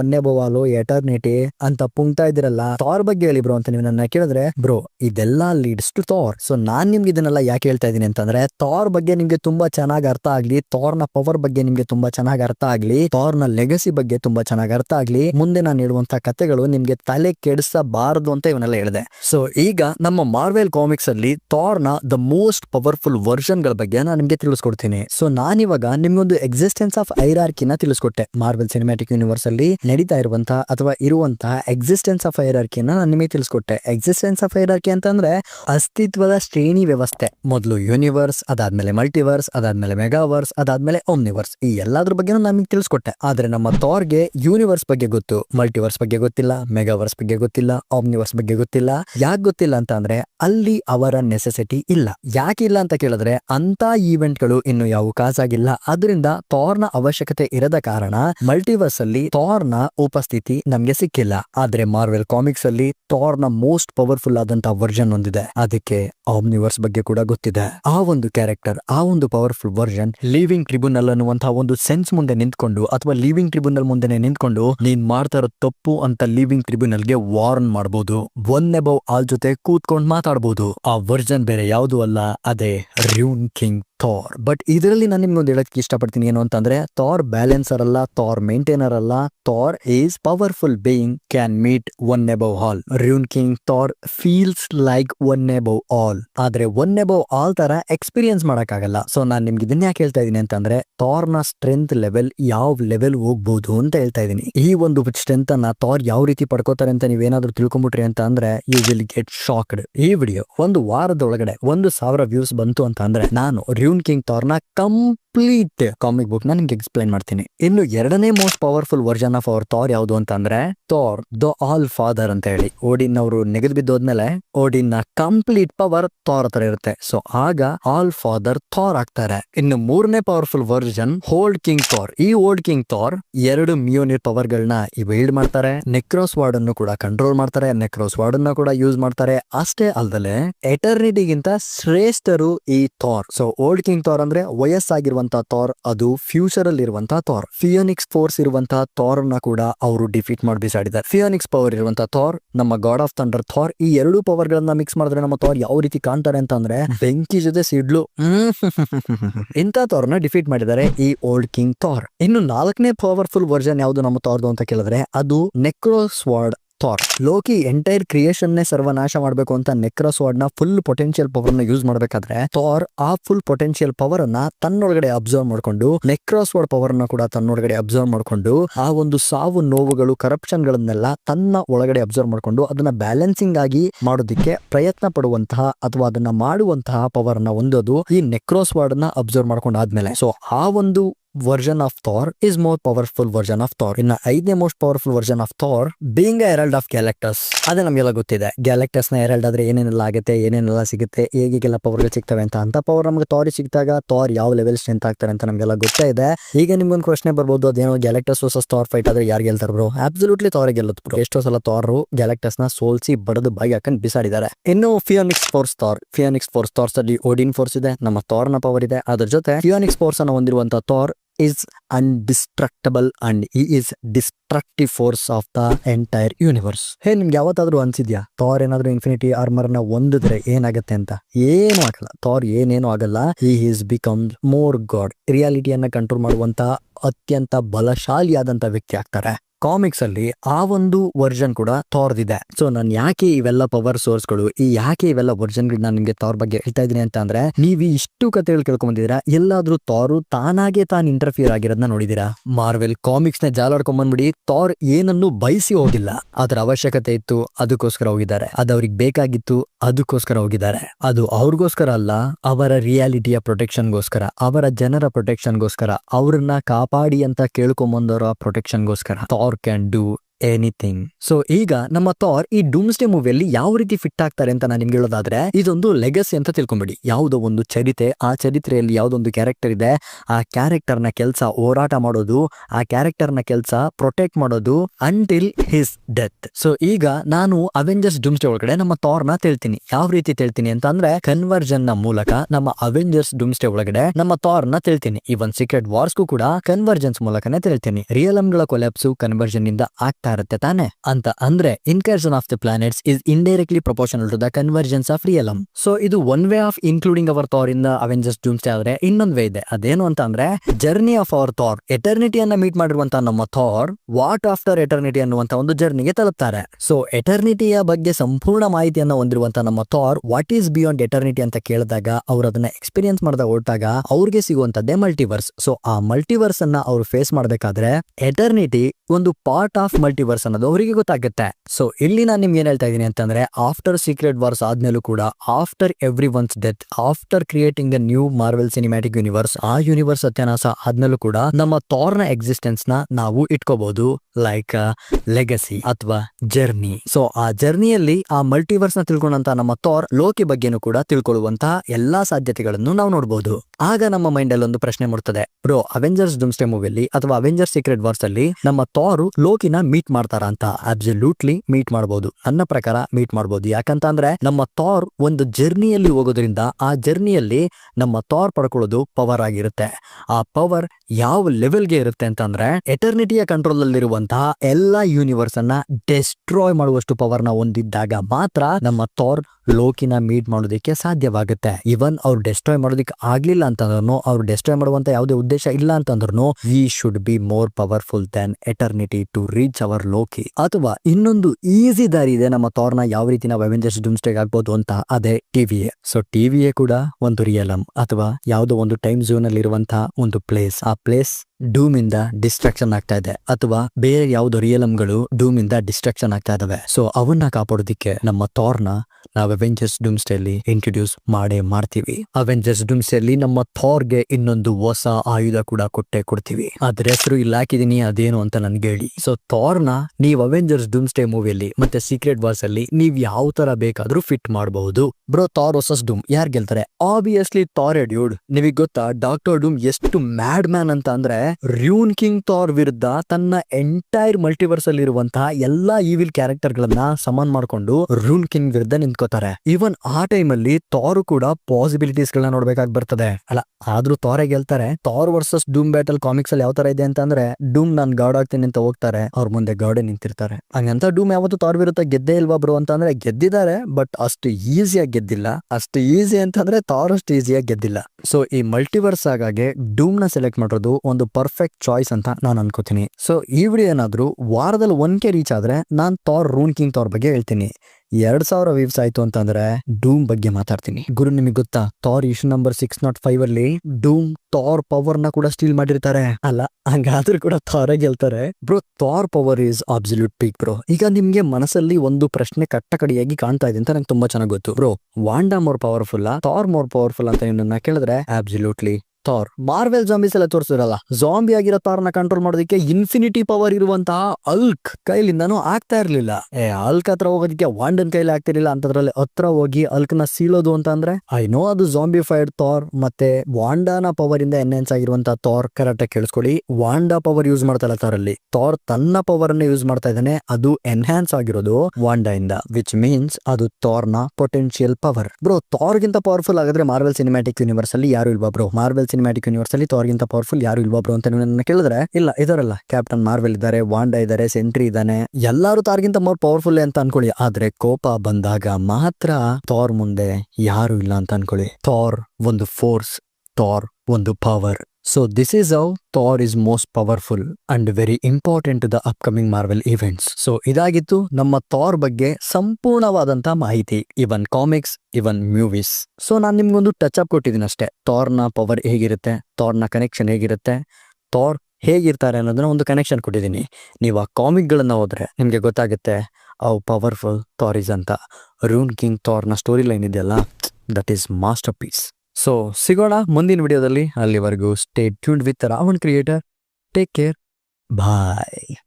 ಒನ್ನೆ ಒನ್ ಆಲು ಎಟರ್ನಿಟಿ ಅಂತ ಪುಂಗ್ತಾ ಇದಿರಲ್ಲ ತಾರ್ ಬಗ್ಗೆ ಹೇಳಿ ಬ್ರೋ ಅಂತ ನೀವು ನನ್ನ ಕೇಳಿದ್ರೆ ಬ್ರೋ ಇದೆಲ್ಲ ಲೀಡ್ಸ್ ಟು ತಾರ್ ಸೊ ನಾನ್ ನಿಮ್ಗೆ ಇದನ್ನೆಲ್ಲ ಯಾಕೆ ಹೇಳ್ತಾ ಇದೀನಿ ಅಂತಂದ್ರೆ ತಾರ್ ಬಗ್ಗೆ ನಿಮ್ಗೆ ತುಂಬಾ ಚೆನ್ನಾಗಿ ಅರ್ಥ ಆಗ್ಲಿ ಥಾರ್ನ ಪವರ್ ಬಗ್ಗೆ ನಿಮ್ಗೆ ತುಂಬಾ ಚೆನ್ನಾಗಿ ಅರ್ಥ ಆಗ್ಲಿ ಥಾರ್ನ ಲೆಗಸಿ ಬಗ್ಗೆ ತುಂಬಾ ಚೆನ್ನಾಗಿ ಅರ್ಥ ಆಗ್ಲಿ, ಮುಂದೆ ನಾನು ಹೇಳುವಂತ ಕಥೆಗಳು ನಿಮ್ಗೆ ತಲೆ ಕೆಡಿಸಬಾರದು ಅಂತ ಇವನ್ನೆಲ್ಲ ಹೇಳಿದೆ. ಸೊ ಈಗ ನಮ್ಮ ಮಾರ್ವೆಲ್ ಕಾಮಿಕ್ಸ್ ಅಲ್ಲಿ ಥಾರ್ನ ದ ಮೋಸ್ಟ್ ಪವರ್ಫುಲ್ ವರ್ಷನ್ಗಳ ಬಗ್ಗೆ ನಾನು ನಿಮ್ಗೆ ತಿಳಿಸ್ಕೊಡ್ತೀನಿ. ಸೊ ನಾನಿವಾಗ ನಿಮ್ಗೊಂದು ಎಕ್ಸಿಸ್ಟೆನ್ಸ್ ಆಫ್ ಐರಾರ್ಕಿನ ತಿಳಿಸ್ಕೊಟ್ಟೆ. ಮಾರ್ವೆಲ್ ಸಿನಿಮ್ಯಾಟಿಕ್ ಯೂನಿವರ್ಸ್ ಅಲ್ಲಿ ನಡೀತಾ ಇರುವಂತಹ ಅಥವಾ ಇರುವಂತಹ ಎಕ್ಸಿಸ್ಟೆನ್ಸ್ ಆಫ್ ಐರಾರ್ಕಿನ ನಾನು ನಿಮಗೆ ತಿಳಿಸ್ಕೊಟ್ಟೆ. ಎಕ್ಸಿಸ್ಟೆನ್ಸ್ ಆಫ್ ಐರಾರ್ಕಿ ಅಂತಂದ್ರೆ ಅಸ್ತಿತ್ವದ ಶ್ರೇಣಿ ವ್ಯವಸ್ಥೆ. ಮೊದಲು ಯೂನಿವರ್ಸ್ ಅದಾದ್ಮೇಲೆ ಮಲ್ಟಿವರ್ಸ್ ಅದಾದ್ಮೇಲೆ ಮೆಗಾವರ್ಸ್ ಅದಾದ್ಮೇಲೆ ಓಮ್ನಿವರ್ಸ್ ಈ ಎಲ್ಲಾದ್ರ ಬಗ್ಗೆ ನಮಗೆ ತಿಳಿಸ್ಕೊಟ್ಟೆ. ಆದ್ರೆ ನಮ್ಮ ಥಾರ್ಗೆ ಯೂನಿವರ್ಸ್ ಬಗ್ಗೆ ಗೊತ್ತು. ಮಲ್ಟಿವರ್ಸ್ ಬಗ್ಗೆ ಗೊತ್ತಿಲ್ಲ ಮೆಗಾವರ್ಸ್ ಬಗ್ಗೆ ಗೊತ್ತಿಲ್ಲ ಓಮ್ನಿವರ್ಸ್ ಬಗ್ಗೆ ಗೊತ್ತಿಲ್ಲ. ಯಾಕೆ ಗೊತ್ತಿಲ್ಲ ಅಂತ ಅಂದ್ರೆ ಅಲ್ಲಿ ಅವರ ನೆಸೆಸಿಟಿ ಇಲ್ಲ. ಯಾಕಿಲ್ಲ ಅಂತ ಕೇಳಿದ್ರೆ ಅಂತ ಈವೆಂಟ್ಗಳು ಇನ್ನು ಯಾವ ಕಾಸಾಗಿಲ್ಲ. ಅದರಿಂದ ಥಾರ್ನ ಅವಶ್ಯಕತೆ ಇರದ ಕಾರಣ ಮಲ್ಟಿವರ್ಸ್ ಅಲ್ಲಿ ಥಾರ್ನ ಉಪಸ್ಥಿತಿ ನಮ್ಗೆ ಸಿಕ್ಕಿಲ್ಲ. ಆದ್ರೆ ಮಾರ್ವೆಲ್ ಕಾಮಿಕ್ಸ್ ಅಲ್ಲಿ ಥಾರ್ನ ಮೋಸ್ಟ್ ಪವರ್ಫುಲ್ ಆದಂತಹ ವರ್ಜನ್ ಒಂದಿದೆ. ಅದಕ್ಕೆ ಆಮ್ನಿವರ್ಸ್ ಬಗ್ಗೆ ಕೂಡ ಗೊತ್ತಿದೆ. ಆ ಒಂದು ಕ್ಯಾರೆಕ್ಟರ್ ಆ ಒಂದು ಪವರ್ಫುಲ್ ವರ್ಜನ್ ಲಿವಿಂಗ್ ಟ್ರಿಬ್ಯುನಲ್ ಅನ್ನುವಂತಹ ಒಂದು ಸೆನ್ಸ್ ಮುಂದೆ ನಿಂತ್ಕೊಂಡು ಅಥವಾ ಲಿವಿಂಗ್ ಟ್ರಿಬ್ಯುನಲ್ ಮುಂದೆ ನಿಂತ್ಕೊಂಡು ನೀನ್ ಮಾಡ್ತಾ ತಪ್ಪು ಅಂತ ಲಿವಿಂಗ್ ಟ್ರಿಬ್ಯುನಲ್ಗೆ ವಾರ್ನ್ ಮಾಡಬಹುದು ಒನ್ ಅಬೌವ್ ಆಲ್ ಜೊತೆ ಕೂತ್ಕೊಂಡು ಮಾತಾಡಬಹುದು ಆ ವರ್ಜನ್ ಬೇರೆ ಯಾವುದು ಅಲ್ಲ ಅದೇ ರ್ಯೂನ್ ಕಿಂಗ್ ಥಾರ್. ಬಟ್ ಇದರಲ್ಲಿ ನಾನು ನಿಮ್ಗೊಂದು ಹೇಳೋಕ್ಕೆ ಇಷ್ಟಪಡ್ತೀನಿ ಏನು ಅಂತಂದರೆ, ಥಾರ್ ಬ್ಯಾಲೆನ್ಸರ್ ಅಲ್ಲ, ಥಾರ್ ಮೇಂಟೈನರ್ ಅಲ್ಲ, Thor is powerful being can meet one above all. Rune King, Thor feels like one above all. ಆದರೆ ಒನ್ ಎಬವ್ ಆಲ್ ತರ ಎಕ್ಸ್ಪೀರಿಯನ್ಸ್ ಮಾಡೋಕ್ಕಾಗಲ್ಲ. ಸೊ ನಾನು ನಿಮ್ಗೆ ಇದನ್ನ ಯಾಕೆ ಹೇಳ್ತಾ ಇದ್ದೀನಿ ಅಂತಂದ್ರೆ ಥಾರ್ನ ಸ್ಟ್ರೆಂತ್ ಲೆವೆಲ್ ಯಾವ ಲೆವೆಲ್ ಹೋಗ್ಬೋದು ಅಂತ ಹೇಳ್ತಾ ಇದ್ದೀನಿ ಈ ಒಂದು ಸ್ಟ್ರೆಂತ್ ಅನ್ನ ಥಾರ್ ಯಾವ ರೀತಿ ಪಡ್ಕೋತಾರೆ ಅಂತ ನೀವೇನಾದ್ರೂ ತಿಳ್ಕೊಂಬಿಟ್ರಿ ಅಂತ ಅಂದ್ರೆ ಯು ವಿಲ್ ಗೆಟ್ ಶಾಕ್ಡ್ ಈ ವಿಡಿಯೋ ಒಂದು ವಾರದೊಳಗಡೆ ಒಂದು ಸಾವಿರ ವ್ಯೂಸ್ ಬಂತು ಅಂತ ಅಂದ್ರೆ, ನಾನು ರ್ಯೂನ್ ಕಿಂಗ್ ಥಾರ್ನ ಕಂಪ್ಲೀಟ್ ಕಾಮಿಕ್ ಬುಕ್ನ ನಿಮ್ಗೆ ಎಕ್ಸ್ಪ್ಲೈನ್ ಮಾಡ್ತೀನಿ. ಇನ್ನು ಎರಡನೇ most powerful version of our Thor ಯಾವುದು ಅಂತಂದ್ರೆ ಥಾರ್ ದ ಆಲ್ ಫಾದರ್ ಅಂತ ಹೇಳಿ. ಓಡಿನ್ ಅವರು ನೆಗೆದು ಬಿದ್ದೋದ್ಮೇಲೆ ಓಡಿನ್ನ ಕಂಪ್ಲೀಟ್ ಪವರ್ ಥಾರ್ ಹತ್ರ ಇರುತ್ತೆ. ಸೊ ಆಗ ಆಲ್ ಫಾದರ್ ಥಾರ್ ಆಗ್ತಾರೆ. ಇನ್ನು ಮೂರನೇ powerful version old king Thor ಈ ಓಲ್ಡ್ ಕಿಂಗ್ ಥಾರ್ ಎರಡು ಮಿಯೋನಿರ್ ಪವರ್ ಗಳನ್ನ ವೈಲ್ಡ್ ಮಾಡ್ತಾರೆ. ನೆಕ್ರೋಸ್ ವಾರ್ಡ್ ಅನ್ನು ಕೂಡ ಕಂಟ್ರೋಲ್ ಮಾಡ್ತಾರೆ. ನೆಕ್ರೋಸ್ ವಾರ್ಡ್ ಅನ್ನ ಕೂಡ ಯೂಸ್ ಮಾಡ್ತಾರೆ. ಅಷ್ಟೇ ಅಲ್ಲದೆ ಎಟರ್ನಿಟಿಗಿಂತ ಶ್ರೇಷ್ಠರು ಈ Thor so old king Thor ಅಂದ್ರೆ ವಯಸ್ಸಾಗಿರುವಂತಹ ಥಾರ್ ಅದು ಫ್ಯೂಚರ್ ಅಲ್ಲಿ ಇರುವಂತಹ ಥಾರ್. ಫಿಯೋನಿಕ್ಸ್ ಫೋರ್ಸ್ ಇರುವಂತಹ ಥಾರ್ನ ಕೂಡ ಅವರು ಡಿಫೀಟ್ ಮಾಡಿ ಬಿಸಾಡಿದ್ದಾರೆ. ಫಿಯೋನಿಕ್ಸ್ ಪವರ್ ಇರುವಂತಹ ಥಾರ್ ನಮ್ಮ ಗಾಡ್ ಆಫ್ ಥಂಡರ್ ಥಾರ್ ಈ ಎರಡು ಪವರ್ ಗಳನ್ನ ಮಿಕ್ಸ್ ಮಾಡಿದ್ರೆ ನಮ್ಮ ಥಾರ್ ಯಾವ ರೀತಿ ಕಾಣ್ತಾರೆ ಅಂತ ಅಂದ್ರೆ ಬೆಂಕಿ ಜೊತೆ ಸಿಡ್ಲು. ಇಂಥ ಥಾರ್ನ ಡಿಫೀಟ್ ಮಾಡಿದ್ದಾರೆ ಈ ಓಲ್ಡ್ ಕಿಂಗ್ ಥಾರ್. ಇನ್ನು ನಾಲ್ಕನೇ ಪವರ್ಫುಲ್ ವರ್ಜನ್ ಯಾವುದು ನಮ್ಮ ಥಾರ್ದು ಅಂತ ಕೇಳಿದ್ರೆ ಅದು Necrosword Thor Loki entire creation ನೇ ಸರ್ವನಾಶ ಮಾಡಬೇಕು ಅಂತ ನೆಕ್ರೋಸ್ವಾರ್ಡ್ನ ಫುಲ್ ಪೊಟೆನ್ಶಿಯಲ್ ಪವರ್ನ ಯೂಸ್ ಮಾಡಬೇಕಾದ್ರೆ ಥಾರ್ ಆ ಫುಲ್ ಪೊಟೆನ್ಶಿಯಲ್ ಪವರ್ ಅನ್ನ ತನ್ನೊಳಗಡೆ ಅಬ್ಸರ್ವ್ ಮಾಡ್ಕೊಂಡು ನೆಕ್ರೋಸ್ವಾರ್ಡ್ ಪವರ್ನ ಕೂಡ ತನ್ನೊಳಗಡೆ ಅಬ್ಸರ್ವ್ ಮಾಡಿಕೊಂಡು ಆ ಒಂದು ಸಾವು ನೋವುಗಳು ಕರಪ್ಷನ್ ಗಳನ್ನೆಲ್ಲ ತನ್ನ ಒಳಗಡೆ ಅಬ್ಸರ್ವ್ ಮಾಡಿಕೊಂಡು ಅದನ್ನ ಬ್ಯಾಲೆನ್ಸಿಂಗ್ ಆಗಿ ಮಾಡೋದಕ್ಕೆ ಪ್ರಯತ್ನ ಪಡುವಂತಹ ಅಥವಾ ಅದನ್ನ ಮಾಡುವಂತಹ ಪವರ್ನ ಹೊಂದೋದು ಈ ನೆಕ್ರೋಸ್ವಾರ್ಡ್ನ ಅಬ್ಸರ್ವ್ ಮಾಡ್ಕೊಂಡಾದ್ಮೇಲೆ. ಸೊ, ಆ ಒಂದು version of Thor is more powerful version of Thor ಇನ್ನ ಐದನೇ most powerful version of Thor being herald of Galactus ಅದೇ ನಮಗೆಲ್ಲ ಗೊತ್ತಿದೆ. ಗ್ಯಾಲೆಕ್ಟಸ್ನ ಎರಲ್ಡ್ ಆದ್ರೆ ಏನೇನೆಲ್ಲ ಆಗುತ್ತೆ, ಏನೇನೆಲ್ಲ ಸಿಗುತ್ತೆ, ಹೇಗೆಲ್ಲ ಪವರ್ಗಳು ಸಿಗ್ತವೆ ಅಂತ. ಅಂತ ಪವರ್ ನಮ್ಗೆ ಥಾರಿ ಸಿಕ್ಕಿದಾಗ ಥಾರ್ ಯಾವ ಲೆವೆಲ್ ಸ್ಟ್ರೆಂತ್ ಆಗ್ತಾರೆ ಅಂತ ನಮಗೆಲ್ಲ ಗೊತ್ತೇ ಇದೆ. ಈಗ ನಿಮ್ಗೊಂದು ಪ್ರಶ್ನೆ ಬರ್ಬೋದು, ಅದೇನೋ ಗ್ಯಾಲೆಕ್ಟಸ್ ವರ್ಸಸ್ ಥಾರ್ ಫೈಟ್ ಆದ್ರೆ ಯಾರು ಗೆಲ್ತಾರ ಬ್ರೋ ಅಬ್ಸಲ್ಯೂಟ್ಲಿ ಥಾರ್ ಗೆಲ್ಲುತ್ತೆ ಬ್ರೋ ಎಷ್ಟೋ ಸಲ ಥಾರ್ ಗ್ಯಾಲೆಕ್ಟಸ್ನ ಸೋಲ್ಸಿ ಬಡದು ಬಾಯಿ ಹಾಕೊಂಡು ಬಿಸಾಡಿದ್ದಾರೆ. ಇನ್ನು Phoenix force Thor Phoenix force Thor's ಅಲ್ಲಿ ಓಡಿನ್ ಫೋರ್ಸ್ ಇದೆ. ನಮ್ಮ ಥಾರ್ನ ಪವರ್ ಇದೆ. ಅದ್ರ ಜೊತೆ ಫಿಯೋನಿಕ್ಸ್ ಫೋರ್ಸ್ ಅನ್ನು ಹೊಂದಿರುವಂತ Thar is undestructible and he is destructive force of the entire universe. ಹೇ, ನಿಮ್ಗೆ ಯಾವತ್ತಾದ್ರೂ ಅನ್ಸಿದ್ಯಾ? ಥಾರ್ ಏನಾದ್ರೂ ಇನ್ಫಿನಿಟಿ ಆರ್ಮರ್ನ ಹೊಂದಿದ್ರೆ ಏನಾಗತ್ತೆ ಅಂತ? ಏನು ಆಗಲ್ಲ. ಥಾರ್ ಏನೇನು ಆಗಲ್ಲ. He is become more god ರಿಯಾಲಿಟಿಯನ್ನ control ಮಾಡುವಂತ ಅತ್ಯಂತ ಬಲಶಾಲಿಯಾದಂತ ವ್ಯಕ್ತಿ ಆಗ್ತಾರೆ. ಕಾಮಿಕ್ಸ್ ಅಲ್ಲಿ ಆ ಒಂದು ವರ್ಜನ್ ಕೂಡ ತೋರ್ದಿದೆ. ಸೊ ನಾನು ಯಾಕೆ ಇವೆಲ್ಲ ಪವರ್ ಸೋರ್ಸ್ಗಳು, ಈ ಯಾಕೆ ಇವೆಲ್ಲ ಗಳು ನಾನು ನಿಮ್ಗೆ ತೋರ್ ಬಗ್ಗೆ ಹೇಳ್ತಾ ಇದೀನಿ ಅಂತ ಅಂದ್ರೆ, ನೀವು ಇಷ್ಟು ಕಥೆಗಳು ಕೇಳ್ಕೊಂಡ್ ಬಂದಿದ್ದೀರಾ ಎಲ್ಲಾದ್ರೂ ತೋರು, ತಾನಾಗೆ ತಾನು ಇಂಟರ್ಫಿಯರ್ ಆಗಿರೋದನ್ನ ನೋಡಿದೀರಾ ಮಾರ್ವೆಲ್ ಕಾಮಿಕ್ಸ್ನ ಜಾಲಾಡ್ಕೊಂಡ್ ಬಂದ್ಬಿಡಿ, ತೋರ್ ಏನನ್ನು ಬಯಸಿ ಹೋಗಿಲ್ಲ. ಅದರ ಅವಶ್ಯಕತೆ ಇತ್ತು, ಅದಕ್ಕೋಸ್ಕರ ಹೋಗಿದ್ದಾರೆ. ಅದು ಅವ್ರಿಗೆ ಬೇಕಾಗಿತ್ತು, ಅದಕ್ಕೋಸ್ಕರ ಹೋಗಿದ್ದಾರೆ. ಅದು ಅವ್ರಿಗೋಸ್ಕರ ಅಲ್ಲ, ಅವರ ರಿಯಾಲಿಟಿಯ ಪ್ರೊಟೆಕ್ಷನ್ಗೋಸ್ಕರ ಅವರ ಜನರ ಪ್ರೊಟೆಕ್ಷನ್ಗೋಸ್ಕರ ಅವ್ರನ್ನ ಕಾಪಾಡಿ ಅಂತ ಕೇಳ್ಕೊಂಬಂದವರ ಪ್ರೊಟೆಕ್ಷನ್ಗೋಸ್ಕರ Thor can do anything so ಈಗ ನಮ್ಮ ಥಾರ್ ಈ ಡೂಮ್ಸ್ಡೇ ಮೂವಿಯಲ್ಲಿ ಯಾವ ರೀತಿ ಫಿಟ್ ಆಗ್ತಾರೆ ಅಂತ ನಾನು ನಿಮ್ಗೆ ಹೇಳೋದಾದ್ರೆ, ಇದೊಂದು ಲೆಗಸಿ ಅಂತ ತಿಳ್ಕೊಂಬಿಡಿ. ಯಾವುದೋ ಒಂದು ಚರಿತೆ, ಆ ಚರಿತ್ರೆಯಲ್ಲಿ ಯಾವುದೊಂದು ಕ್ಯಾರೆಕ್ಟರ್ ಇದೆ, ಆ ಕ್ಯಾರೆಕ್ಟರ್ ಕೆಲಸ ಹೋರಾಟ ಮಾಡೋದು, ಆ ಕ್ಯಾರೆಕ್ಟರ್ ಕೆಲಸ ಪ್ರೊಟೆಕ್ಟ್ ಮಾಡೋದು ಅಂಟಿಲ್ ಹಿಸ್ ಡೆತ್ ಸೊ ಈಗ ನಾನು ಅವೆಂಜರ್ಸ್ ಡೂಮ್ಸ್ಡೇ ಒಳಗಡೆ ನಮ್ಮ ಥಾರ್ನ ತಿಳ್ತೀನಿ. ಯಾವ ರೀತಿ ತಿಳ್ತೀನಿ ಅಂತ ಅಂದ್ರೆ ಕನ್ವರ್ಜನ್ನ ಮೂಲಕ ನಮ್ಮ ಅವೆಂಜರ್ಸ್ ಡೂಮ್ಸ್ಡೇ ಒಳಗಡೆ ನಮ್ಮ ಥಾರ್ನ ತಿಳ್ತೀನಿ. ಇವನ್ ಸೀಕ್ರೆಟ್ ವಾರ್ಸ್ಗೂ ಕೂಡ ಕನ್ವರ್ಜನ್ಸ್ ಮೂಲಕನೇ ತಿಳ್ತೀನಿ. ರಿಯಲ್ಗಳ ಕೊಲೆಪ್ಸು ಕನ್ವರ್ಜನ್ ಇಂದ ಆಗ್ತಾ ಇರುತ್ತೆ ತಾನೆ? ಅಂತ ಅಂದ್ರೆ incursion of the planets is indirectly proportional to the convergence of realm so ಇದು one way of including our Thor in the Avengers doomsday ಆದ್ರೆ ಇನ್ನೊಂದ್ ವೇ ಇದೆ. ಅದೇನು ಅಂತ ಅಂದ್ರೆ ಜರ್ನಿ ಆಫ್ ಅವರ್ ಥಾರ್ ಎಟರ್ನಿಟಿಯನ್ನ ಮೀಟ್ ಮಾಡಿರುವಂತಹ ನಮ್ಮ ಥಾರ್ ವಾಟ್ ಆಫ್ಟರ್ ಎಟರ್ನಿಟಿ ಅನ್ನುವಂತ ಒಂದು ಜರ್ನಿಗೆ ತಲುಪ್ತಾರೆ. ಸೊ ಎಟರ್ನಿಟಿಯ ಬಗ್ಗೆ ಸಂಪೂರ್ಣ ಮಾಹಿತಿಯನ್ನ ಹೊಂದಿರುವಂತಹ ನಮ್ಮ Thor what is beyond eternity ಅಂತ ಕೇಳಿದಾಗ, ಅವ್ರು ಅದನ್ನ ಎಕ್ಸ್ಪೀರಿಯನ್ಸ್ ಮಾಡಿದಾಗ ಹೊರಟಾಗ, ಅವ್ರಿಗೆ ಸಿಗುವಂತದ್ದೇ ಮಲ್ಟಿವರ್ಸ್ ಸೊ ಆ ಮಲ್ಟಿವರ್ಸ್ ಅನ್ನ ಅವ್ರು ಫೇಸ್ ಮಾಡಬೇಕಾದ್ರೆ ಎಟರ್ನಿಟಿ ಒಂದು ಪಾರ್ಟ್ ಆಫ್ ಮಲ್ಟಿವರ್ಸ್ ಅನ್ನೋದು ಅವರಿಗೆ ಗೊತ್ತಾಗುತ್ತೆ. ಸೊ ಇಲ್ಲಿ ನಾನು ನಿಮ್ಗೆ ಏನ್ ಹೇಳ್ತಾ ಇದೀನಿ ಅಂತಂದ್ರೆ ಆಫ್ಟರ್ ಸೀಕ್ರೆಟ್ ವಾರ್ಸ್ ಆದ್ಮೇಲೂ ಕೂಡ after every one's death after creating the new Marvel cinematic universe ಆ ಯೂನಿವರ್ಸ್ ಅತ್ಯನಾಸ ಆದ್ಮೇಲೂ ಕೂಡ, ನಮ್ಮ ಥಾರ್ನ ಎಕ್ಸಿಸ್ಟೆನ್ಸ್ನ ನಾವು ಇಟ್ಕೋಬಹುದು ಲೈಕ್ ಲೆಗಸಿ ಅಥವಾ ಜರ್ನಿ ಸೊ ಆ ಜರ್ನಿಯಲ್ಲಿ ಆ ಮಲ್ಟಿವರ್ಸ್ನ ತಿಳ್ಕೊಂಡಂತ ನಮ್ಮ ಥಾರ್ ಲೋಕಿ ಬಗ್ಗೆನೂ ಕೂಡ ತಿಳ್ಕೊಳ್ಳುವಂತಹ ಎಲ್ಲಾ ಸಾಧ್ಯತೆಗಳನ್ನು ನಾವು ನೋಡಬಹುದು ಆಗ ನಮ್ಮ ಮೈಂಡ್ ಅಲ್ಲಿ ಒಂದು ಪ್ರಶ್ನೆ ಮೂಡುತ್ತದೆ ಬ್ರೋ ಅವೆಂಜರ್ಸ್ ಡುಮ್ಸ್ಟೆ ಮೂವಿಯಲ್ಲಿ ಅಥವಾ ಅವೆಂಜರ್ಸ್ ಸೀಕ್ರೆಟ್ ವಾರ್ಸ್ ಅಲ್ಲಿ ನಮ್ಮ ಥಾರ್ ಲೋಕಿನ ಮೀಟ್ ಮಾಡ್ತಾರ ಅಂತ ಅಬ್ಸಲ್ಯೂಟ್ಲಿ ಮೀಟ್ ಮಾಡಬಹುದು ನನ್ನ ಪ್ರಕಾರ ಮೀಟ್ ಮಾಡಬಹುದು ಯಾಕಂತ ಅಂದ್ರೆ ನಮ್ಮ ಥಾರ್ ಒಂದು ಜರ್ನಿಯಲ್ಲಿ ಹೋಗೋದ್ರಿಂದ ಆ ಜರ್ನಿಯಲ್ಲಿ ನಮ್ಮ ಥಾರ್ ಪಡ್ಕೊಳ್ಳೋದು ಪವರ್ ಆಗಿರುತ್ತೆ. ಆ ಪವರ್ ಯಾವ ಲೆವೆಲ್ಗೆ ಇರುತ್ತೆ ಅಂತಂದ್ರೆ ಎಟರ್ನಿಟಿಯ ಕಂಟ್ರೋಲ್ ಅಲ್ಲಿರುವಂತಹ ಎಲ್ಲಾ ಯೂನಿವರ್ಸ್ ಅನ್ನ ಡೆಸ್ಟ್ರಾಯ್ ಮಾಡುವಷ್ಟು ಪವರ್ನ ಹೊಂದಿದ್ದಾಗ ಮಾತ್ರ ನಮ್ಮ ಥಾರ್ ಲೋಕಿನ ಮೀಟ್ ಮಾಡೋದಕ್ಕೆ ಸಾಧ್ಯವಾಗುತ್ತೆ. ಇವನ್ ಅವ್ರು ಡೆಸ್ಟ್ರಾಯ್ ಮಾಡೋದಕ್ಕೆ ಆಗ್ಲಿಲ್ಲ ಅಂತಂದ್ರೂ ಅವ್ರು ಡೆಸ್ಟ್ರಾಯ್ ಮಾಡುವಂತ ಯಾವುದೇ ಉದ್ದೇಶ ಇಲ್ಲ ಅಂತಂದ್ರೂ we should be more powerful than eternity to reach our Loki ಅಥವಾ ಇನ್ನೊಂದು ಈಸಿ ದಾರಿ ಇದೆ, ನಮ್ಮ ತೋರ್ನ ಯಾವ ರೀತಿ ನಾವು ಅವೆಂಜರ್ಸ್ ಡೂಮ್ಸ್ಟೇಗ್ ಆಗ್ಬೋದು ಅಂತ, ಅದೇ ಟಿವಿಎ ಸೊ ಟಿವಿಎ ಕೂಡ ಒಂದು ರಿಯಲಮ್ ಅಥವಾ ಯಾವುದೋ ಒಂದು ಟೈಮ್ ಝೋನ್ ಅಲ್ಲಿ ಇರುವಂತಹ ಒಂದು ಪ್ಲೇಸ್ ಆ ಪ್ಲೇಸ್ ಡೂಮ್ ಇಂದ ಡಿಸ್ಟ್ರಾಕ್ಷನ್ ಆಗ್ತಾ ಇದೆ. ಅಥವಾ ಬೇರೆ ಯಾವುದೋ ರಿಯಲಮ್ಗಳು ಡೂಮ್ ಇಂದ ಡಿಸ್ಟ್ರಾಕ್ಷನ್ ಆಗ್ತಾ ಇದಾವೆ. ಸೊ ಅವನ್ನ ಕಾಪಾಡೋದಿಕ್ಕೆ ನಮ್ಮ ಥಾರ್ನ ನಾವು ಅವೆಂಜರ್ಸ್ ಡೂಮ್ಸ್ಟೇ ಅಲ್ಲಿ ಇಂಟ್ರೊಡ್ಯೂಸ್ ಮಾಡೇ ಮಾಡ್ತೀವಿ. ಅವೆಂಜರ್ಸ್ ಡೂಮ್ಸ್ಟೇ ಅಲ್ಲಿ ನಮ್ಮ ಥಾರ್ಗೆ ಇನ್ನೊಂದು ಹೊಸ ಆಯುಧ ಕೂಡ ಕೊಟ್ಟೆ ಕೊಡ್ತೀವಿ. ಅದ್ರ ಹೆಸರು ಇಲ್ಲಿ ಹಾಕಿದೀನಿ, ಅದೇನು ಅಂತ ನನ್ಗೆ ಹೇಳಿ. ಸೊ ಥಾರ್ನ ನೀವು ಅವೆಂಜರ್ಸ್ ಡೂಮ್ಸ್ಟೇ ಮೂವಿಯಲ್ಲಿ ಮತ್ತೆ ಸೀಕ್ರೆಟ್ ವಾರ್ಸ್ ಅಲ್ಲಿ ನೀವ್ ಯಾವ ತರ ಬೇಕಾದ್ರೂ ಫಿಟ್ ಮಾಡಬಹುದು. ಬ್ರೋ ಥಾರ್ ವರ್ಸಸ್ ಡೂಮ್ ಯಾರ್ ಗೆಲ್ತಾರೆ? ಆಬ್ವಿಯಸ್ಲಿ ಥಾರ್ ಡ್ಯೂಡ್ ನಿಮಗೆ ಗೊತ್ತಾ ಡಾಕ್ಟರ್ ಡೂಮ್ ಎಷ್ಟು ಮ್ಯಾಡ್ ಮ್ಯಾನ್ ಅಂತ ಅಂದ್ರೆ ರ್ಯೂನ್ ಕಿಂಗ್ ಥಾರ್ ವಿರುದ್ಧ ತನ್ನ ಎಂಟೈರ್ ಮಲ್ಟಿವರ್ಸ್ ಅಲ್ಲಿ ಇರುವಂತಹ ಎಲ್ಲಾ ಈವಿಲ್ ಕ್ಯಾರೆಕ್ಟರ್ ಗಳನ್ನ ಸಮಾನ್ ಮಾಡ್ಕೊಂಡು ರೂನ್ ಕಿಂಗ್ ವಿರುದ್ಧ ನಿಂತ್ಕೋತಾರೆ. ಇವನ್ ಆ ಟೈಮ್ ಅಲ್ಲಿ ತಾರು ಕೂಡ ಪಾಸಿಬಿಲಿಟೀಸ್ ಗಳನ್ನ ನೋಡ್ಬೇಕಾಗಿ ಬರ್ತದೆ. ಅಲ್ಲ, ಆದ್ರೂ ತಾರೆ ಗೆಲ್ತಾರೆ. Thor versus Doom battle comics ಅಲ್ಲಿ ಯಾವ ತರ ಇದೆ ಅಂತ ಅಂದ್ರೆ ಡೂಮ್ ನಾನ್ ಗಾರ್ಡ್ ಆಗ್ತೀನಿ ಅಂತ ಹೋಗ್ತಾರೆ. ಅವ್ರ ಮುಂದೆ ಗಾಡೆ ನಿಂತಿರ್ತಾರೆ. ಹಂಗಂತ ಡೂಮ್ ಯಾವತ್ತು ತಾರ್ ವಿರುದ್ಧ ಗೆದ್ದೇ ಇಲ್ವಾ ಬ್ರೋ ಅಂತ ಅಂದ್ರೆ ಗೆದ್ದಿದ್ದಾರೆ ಬಟ್ ಅಷ್ಟು ಈಸಿಯಾಗಿ ಗೆದ್ದಿಲ್ಲ. ಅಷ್ಟು ಈಸಿ ಅಂತಂದ್ರೆ ತಾರ್ ಅಷ್ಟು ಈಸಿಯಾಗಿ ಗೆದ್ದಿಲ್ಲ. ಸೊ ಈ ಮಲ್ಟಿವರ್ಸ್ ಆಗಾಗೆ ಡೂಮ್ನ ಸೆಲೆಕ್ಟ್ ಮಾಡೋದು ಒಂದು ಪರ್ಫೆಕ್ಟ್ ಚಾಯ್ಸ್ ಅಂತ ನಾನು ಅನ್ಕೋತೀನಿ. ಸೊ ಈ ವಿಡಿಯೋ ಏನಾದ್ರೂ ವಾರದಲ್ಲಿ ಒನ್ ಕೆ ರೀಚ್ ಆದ್ರೆ ನಾನ್ ತಾರ್ ರೂನ್ ಕಿಂಗ್ ತಾರ್ ಬಗ್ಗೆ ಹೇಳ್ತೀನಿ. ಎರಡ್ ಸಾವಿರ ವೀವ್ಸ್ ಆಯ್ತು ಅಂತಂದ್ರೆ ಡೂಮ್ ಬಗ್ಗೆ ಮಾತಾಡ್ತೀನಿ. ಗುರು, ನಿಮಗೆ ಗೊತ್ತಾ Thor issue number six not five ಅಲ್ಲಿ ಡೂಮ್ ಥಾರ್ ಪವರ್ನ ಕೂಡ ಸ್ಟೀಲ್ ಮಾಡಿರ್ತಾರೆ. ಅಲ್ಲ, ಹಂಗಾದ್ರೂ ಕೂಡ ಥಾರೇ ಗೆಲ್ತಾರೆ. Bro Thor power is absolute peak bro ಈಗ ನಿಮ್ಗೆ ಮನಸ್ಸಲ್ಲಿ ಒಂದು ಪ್ರಶ್ನೆ ಕಟ್ಟಕಡಿಯಾಗಿ ಕಾಣ್ತಾ ಇದೆ ಅಂತ ನಂಗೆ ತುಂಬಾ ಚೆನ್ನಾಗಿ ಗೊತ್ತು. Bro Wanda more powerful Thor more powerful ಅಂತ ನನ್ನ ಕೇಳಿದ್ರೆ ಅಬ್ಸಲ್ಯೂಟ್ಲಿ ಥಾರ್. ಮಾರ್ವೆಲ್ ಜಾಂಬೀಸ್ ಎಲ್ಲ ತೋರಿಸಿರಲ್ಲ ಜಾಂಬಿ ಆಗಿರೋ ಥಾರ್ನ ಕಂಟ್ರೋಲ್ ಮಾಡೋದಕ್ಕೆ ಇನ್ಫಿನಿಟಿ ಪವರ್ ಇರುವಂತಹ ಅಲ್ಕ್ ಕೈಲಿಂದನೂ ಆಗ್ತಾ ಇರ್ಲಿಲ್ಲ. ಏ ಅಲ್ಕ್ ಹತ್ರ ಹೋಗೋದಕ್ಕೆ ವಾಂಡನ್ ಕೈಲಿ ಆಗ್ತಿರ್ಲಿಲ್ಲ, ಅಂತದ್ರಲ್ಲಿ ಹತ್ರ ಹೋಗಿ ಅಲ್ಕ್ನ ಸೀಳೋದು ಅಂತ ಅಂದ್ರೆ ಐ ನೋ ಅದು ಜಾಂಬಿ ಫೈಡ್ ಥಾರ್, ಮತ್ತೆ ವಾಂಡಾನ ಪವರ್ ಇಂದ ಎನ್ಹೆನ್ಸ್ ಆಗಿರುವಂತಹ ಥಾರ್ ಕರೆಕ್ಟ್ ಕೇಳಿಸ್ಕೊಳ್ಳಿ. ವಾಂಡಾ ಪವರ್ ಯೂಸ್ ಮಾಡ್ತಾ ಥಾರ್ ಅಲ್ಲಿ ಥಾರ್ ತನ್ನ ಪವರ್ ಅನ್ನ ಯೂಸ್ ಮಾಡ್ತಾ ಇದ್ದಾನೆ, ಅದು ಎನ್ಹಾನ್ಸ್ ಆಗಿರೋದು ವಾಂಡಾ ಇಂದ ವಿಚ್ ಮೀನ್ಸ್ ಅದು ಥಾರ್ನ ಪೊಟೆನ್ಶಿಯಲ್ ಪವರ್ ಬ್ರೋ ಥಾರ್ ಗಿಂತ ಪವರ್ಫುಲ್ ಆಗಿದ್ರೆ ಮಾರ್ವೆಲ್ ಸಿನಿಮ್ಯಾಟಿಕ್ ಯೂನಿವರ್ಸ್ ಅಲ್ಲಿ ಯಾರು ಇಲ್ವಾ ಬ್ರೋ? ಮಾರ್ವೆಲ್ ಸಿನಿಮ್ಯಾಟಿಕ್ ಯೂನಿವರ್ಸ್ ಅಲ್ಲಿ ಅವ್ರಿಗಿಂತ ಗಿಂತ ಪವರ್ಫುಲ್ ಯಾರು ಇಲ್ವಾ ಅಂತ ನೀವು ನನ್ನ ಕೇಳಿದ್ರೆ, ಇಲ್ಲ, ಇದರಲ್ಲ. ಕ್ಯಾಪ್ಟನ್ ಮಾರ್ವೆಲ್ ಇದ್ದಾರೆ ವಾಂಡಾ ಇದ್ದಾರೆ ಸೆಂಟ್ರಿ ಇದಾನೆ ಎಲ್ಲಾರು ತಾರ್ಗಿಂತ ಮೋರ್ ಪವರ್ಫುಲ್ ಅಂತ ಅನ್ಕೊಳ್ಳಿ. ಆದ್ರೆ ಕೋಪ ಬಂದಾಗ ಮಾತ್ರ ಥಾರ್ ಮುಂದೆ ಯಾರು ಇಲ್ಲ ಅಂತ ಅನ್ಕೊಳ್ಳಿ. ಥಾರ್ ಒಂದು ಫೋರ್ಸ್ ಥಾರ್ ಒಂದು power so this is how Thor is most powerful and very important to the upcoming Marvel events. So ಇದಾಗಿತ್ತು ನಮ್ಮ ಥಾರ್ ಬಗ್ಗೆ ಸಂಪೂರ್ಣವಾದಂತ ಮಾಹಿತಿ even comics even movies so ನಾನು ನಿಮ್ಗೊಂದು ಟಚ್ ಅಪ್ ಕೊಟ್ಟಿದ್ದೀನಿ ಅಷ್ಟೇ. ಥಾರ್ನ ಪವರ್ ಹೇಗಿರುತ್ತೆ ಥಾರ್ನ ಕನೆಕ್ಷನ್ ಹೇಗಿರುತ್ತೆ ಥಾರ್ ಹೇಗಿರ್ತಾರೆ ಅನ್ನೋದನ್ನ ಒಂದು ಕನೆಕ್ಷನ್ ಕೊಟ್ಟಿದ್ದೀನಿ. ನೀವು ಆ ಕಾಮಿಕ್ಗಳನ್ನ ಹೋದ್ರೆ ನಿಮಗೆ ಗೊತ್ತಾಗುತ್ತೆ ಅವು ಪವರ್ಫುಲ್ ಥಾರಿಸ್ ಅಂತ. ರೂನ್ ಕಿಂಗ್ ಥಾರ್ನ ಸ್ಟೋರಿ ಲೈನ್ ಇದೆಯಲ್ಲ that is master piece so ಸಿಗೋಣ ಮುಂದಿನ ವಿಡಿಯೋದಲ್ಲಿ. ಅಲ್ಲಿವರೆಗೂ stay tuned with Ravan creator take care bye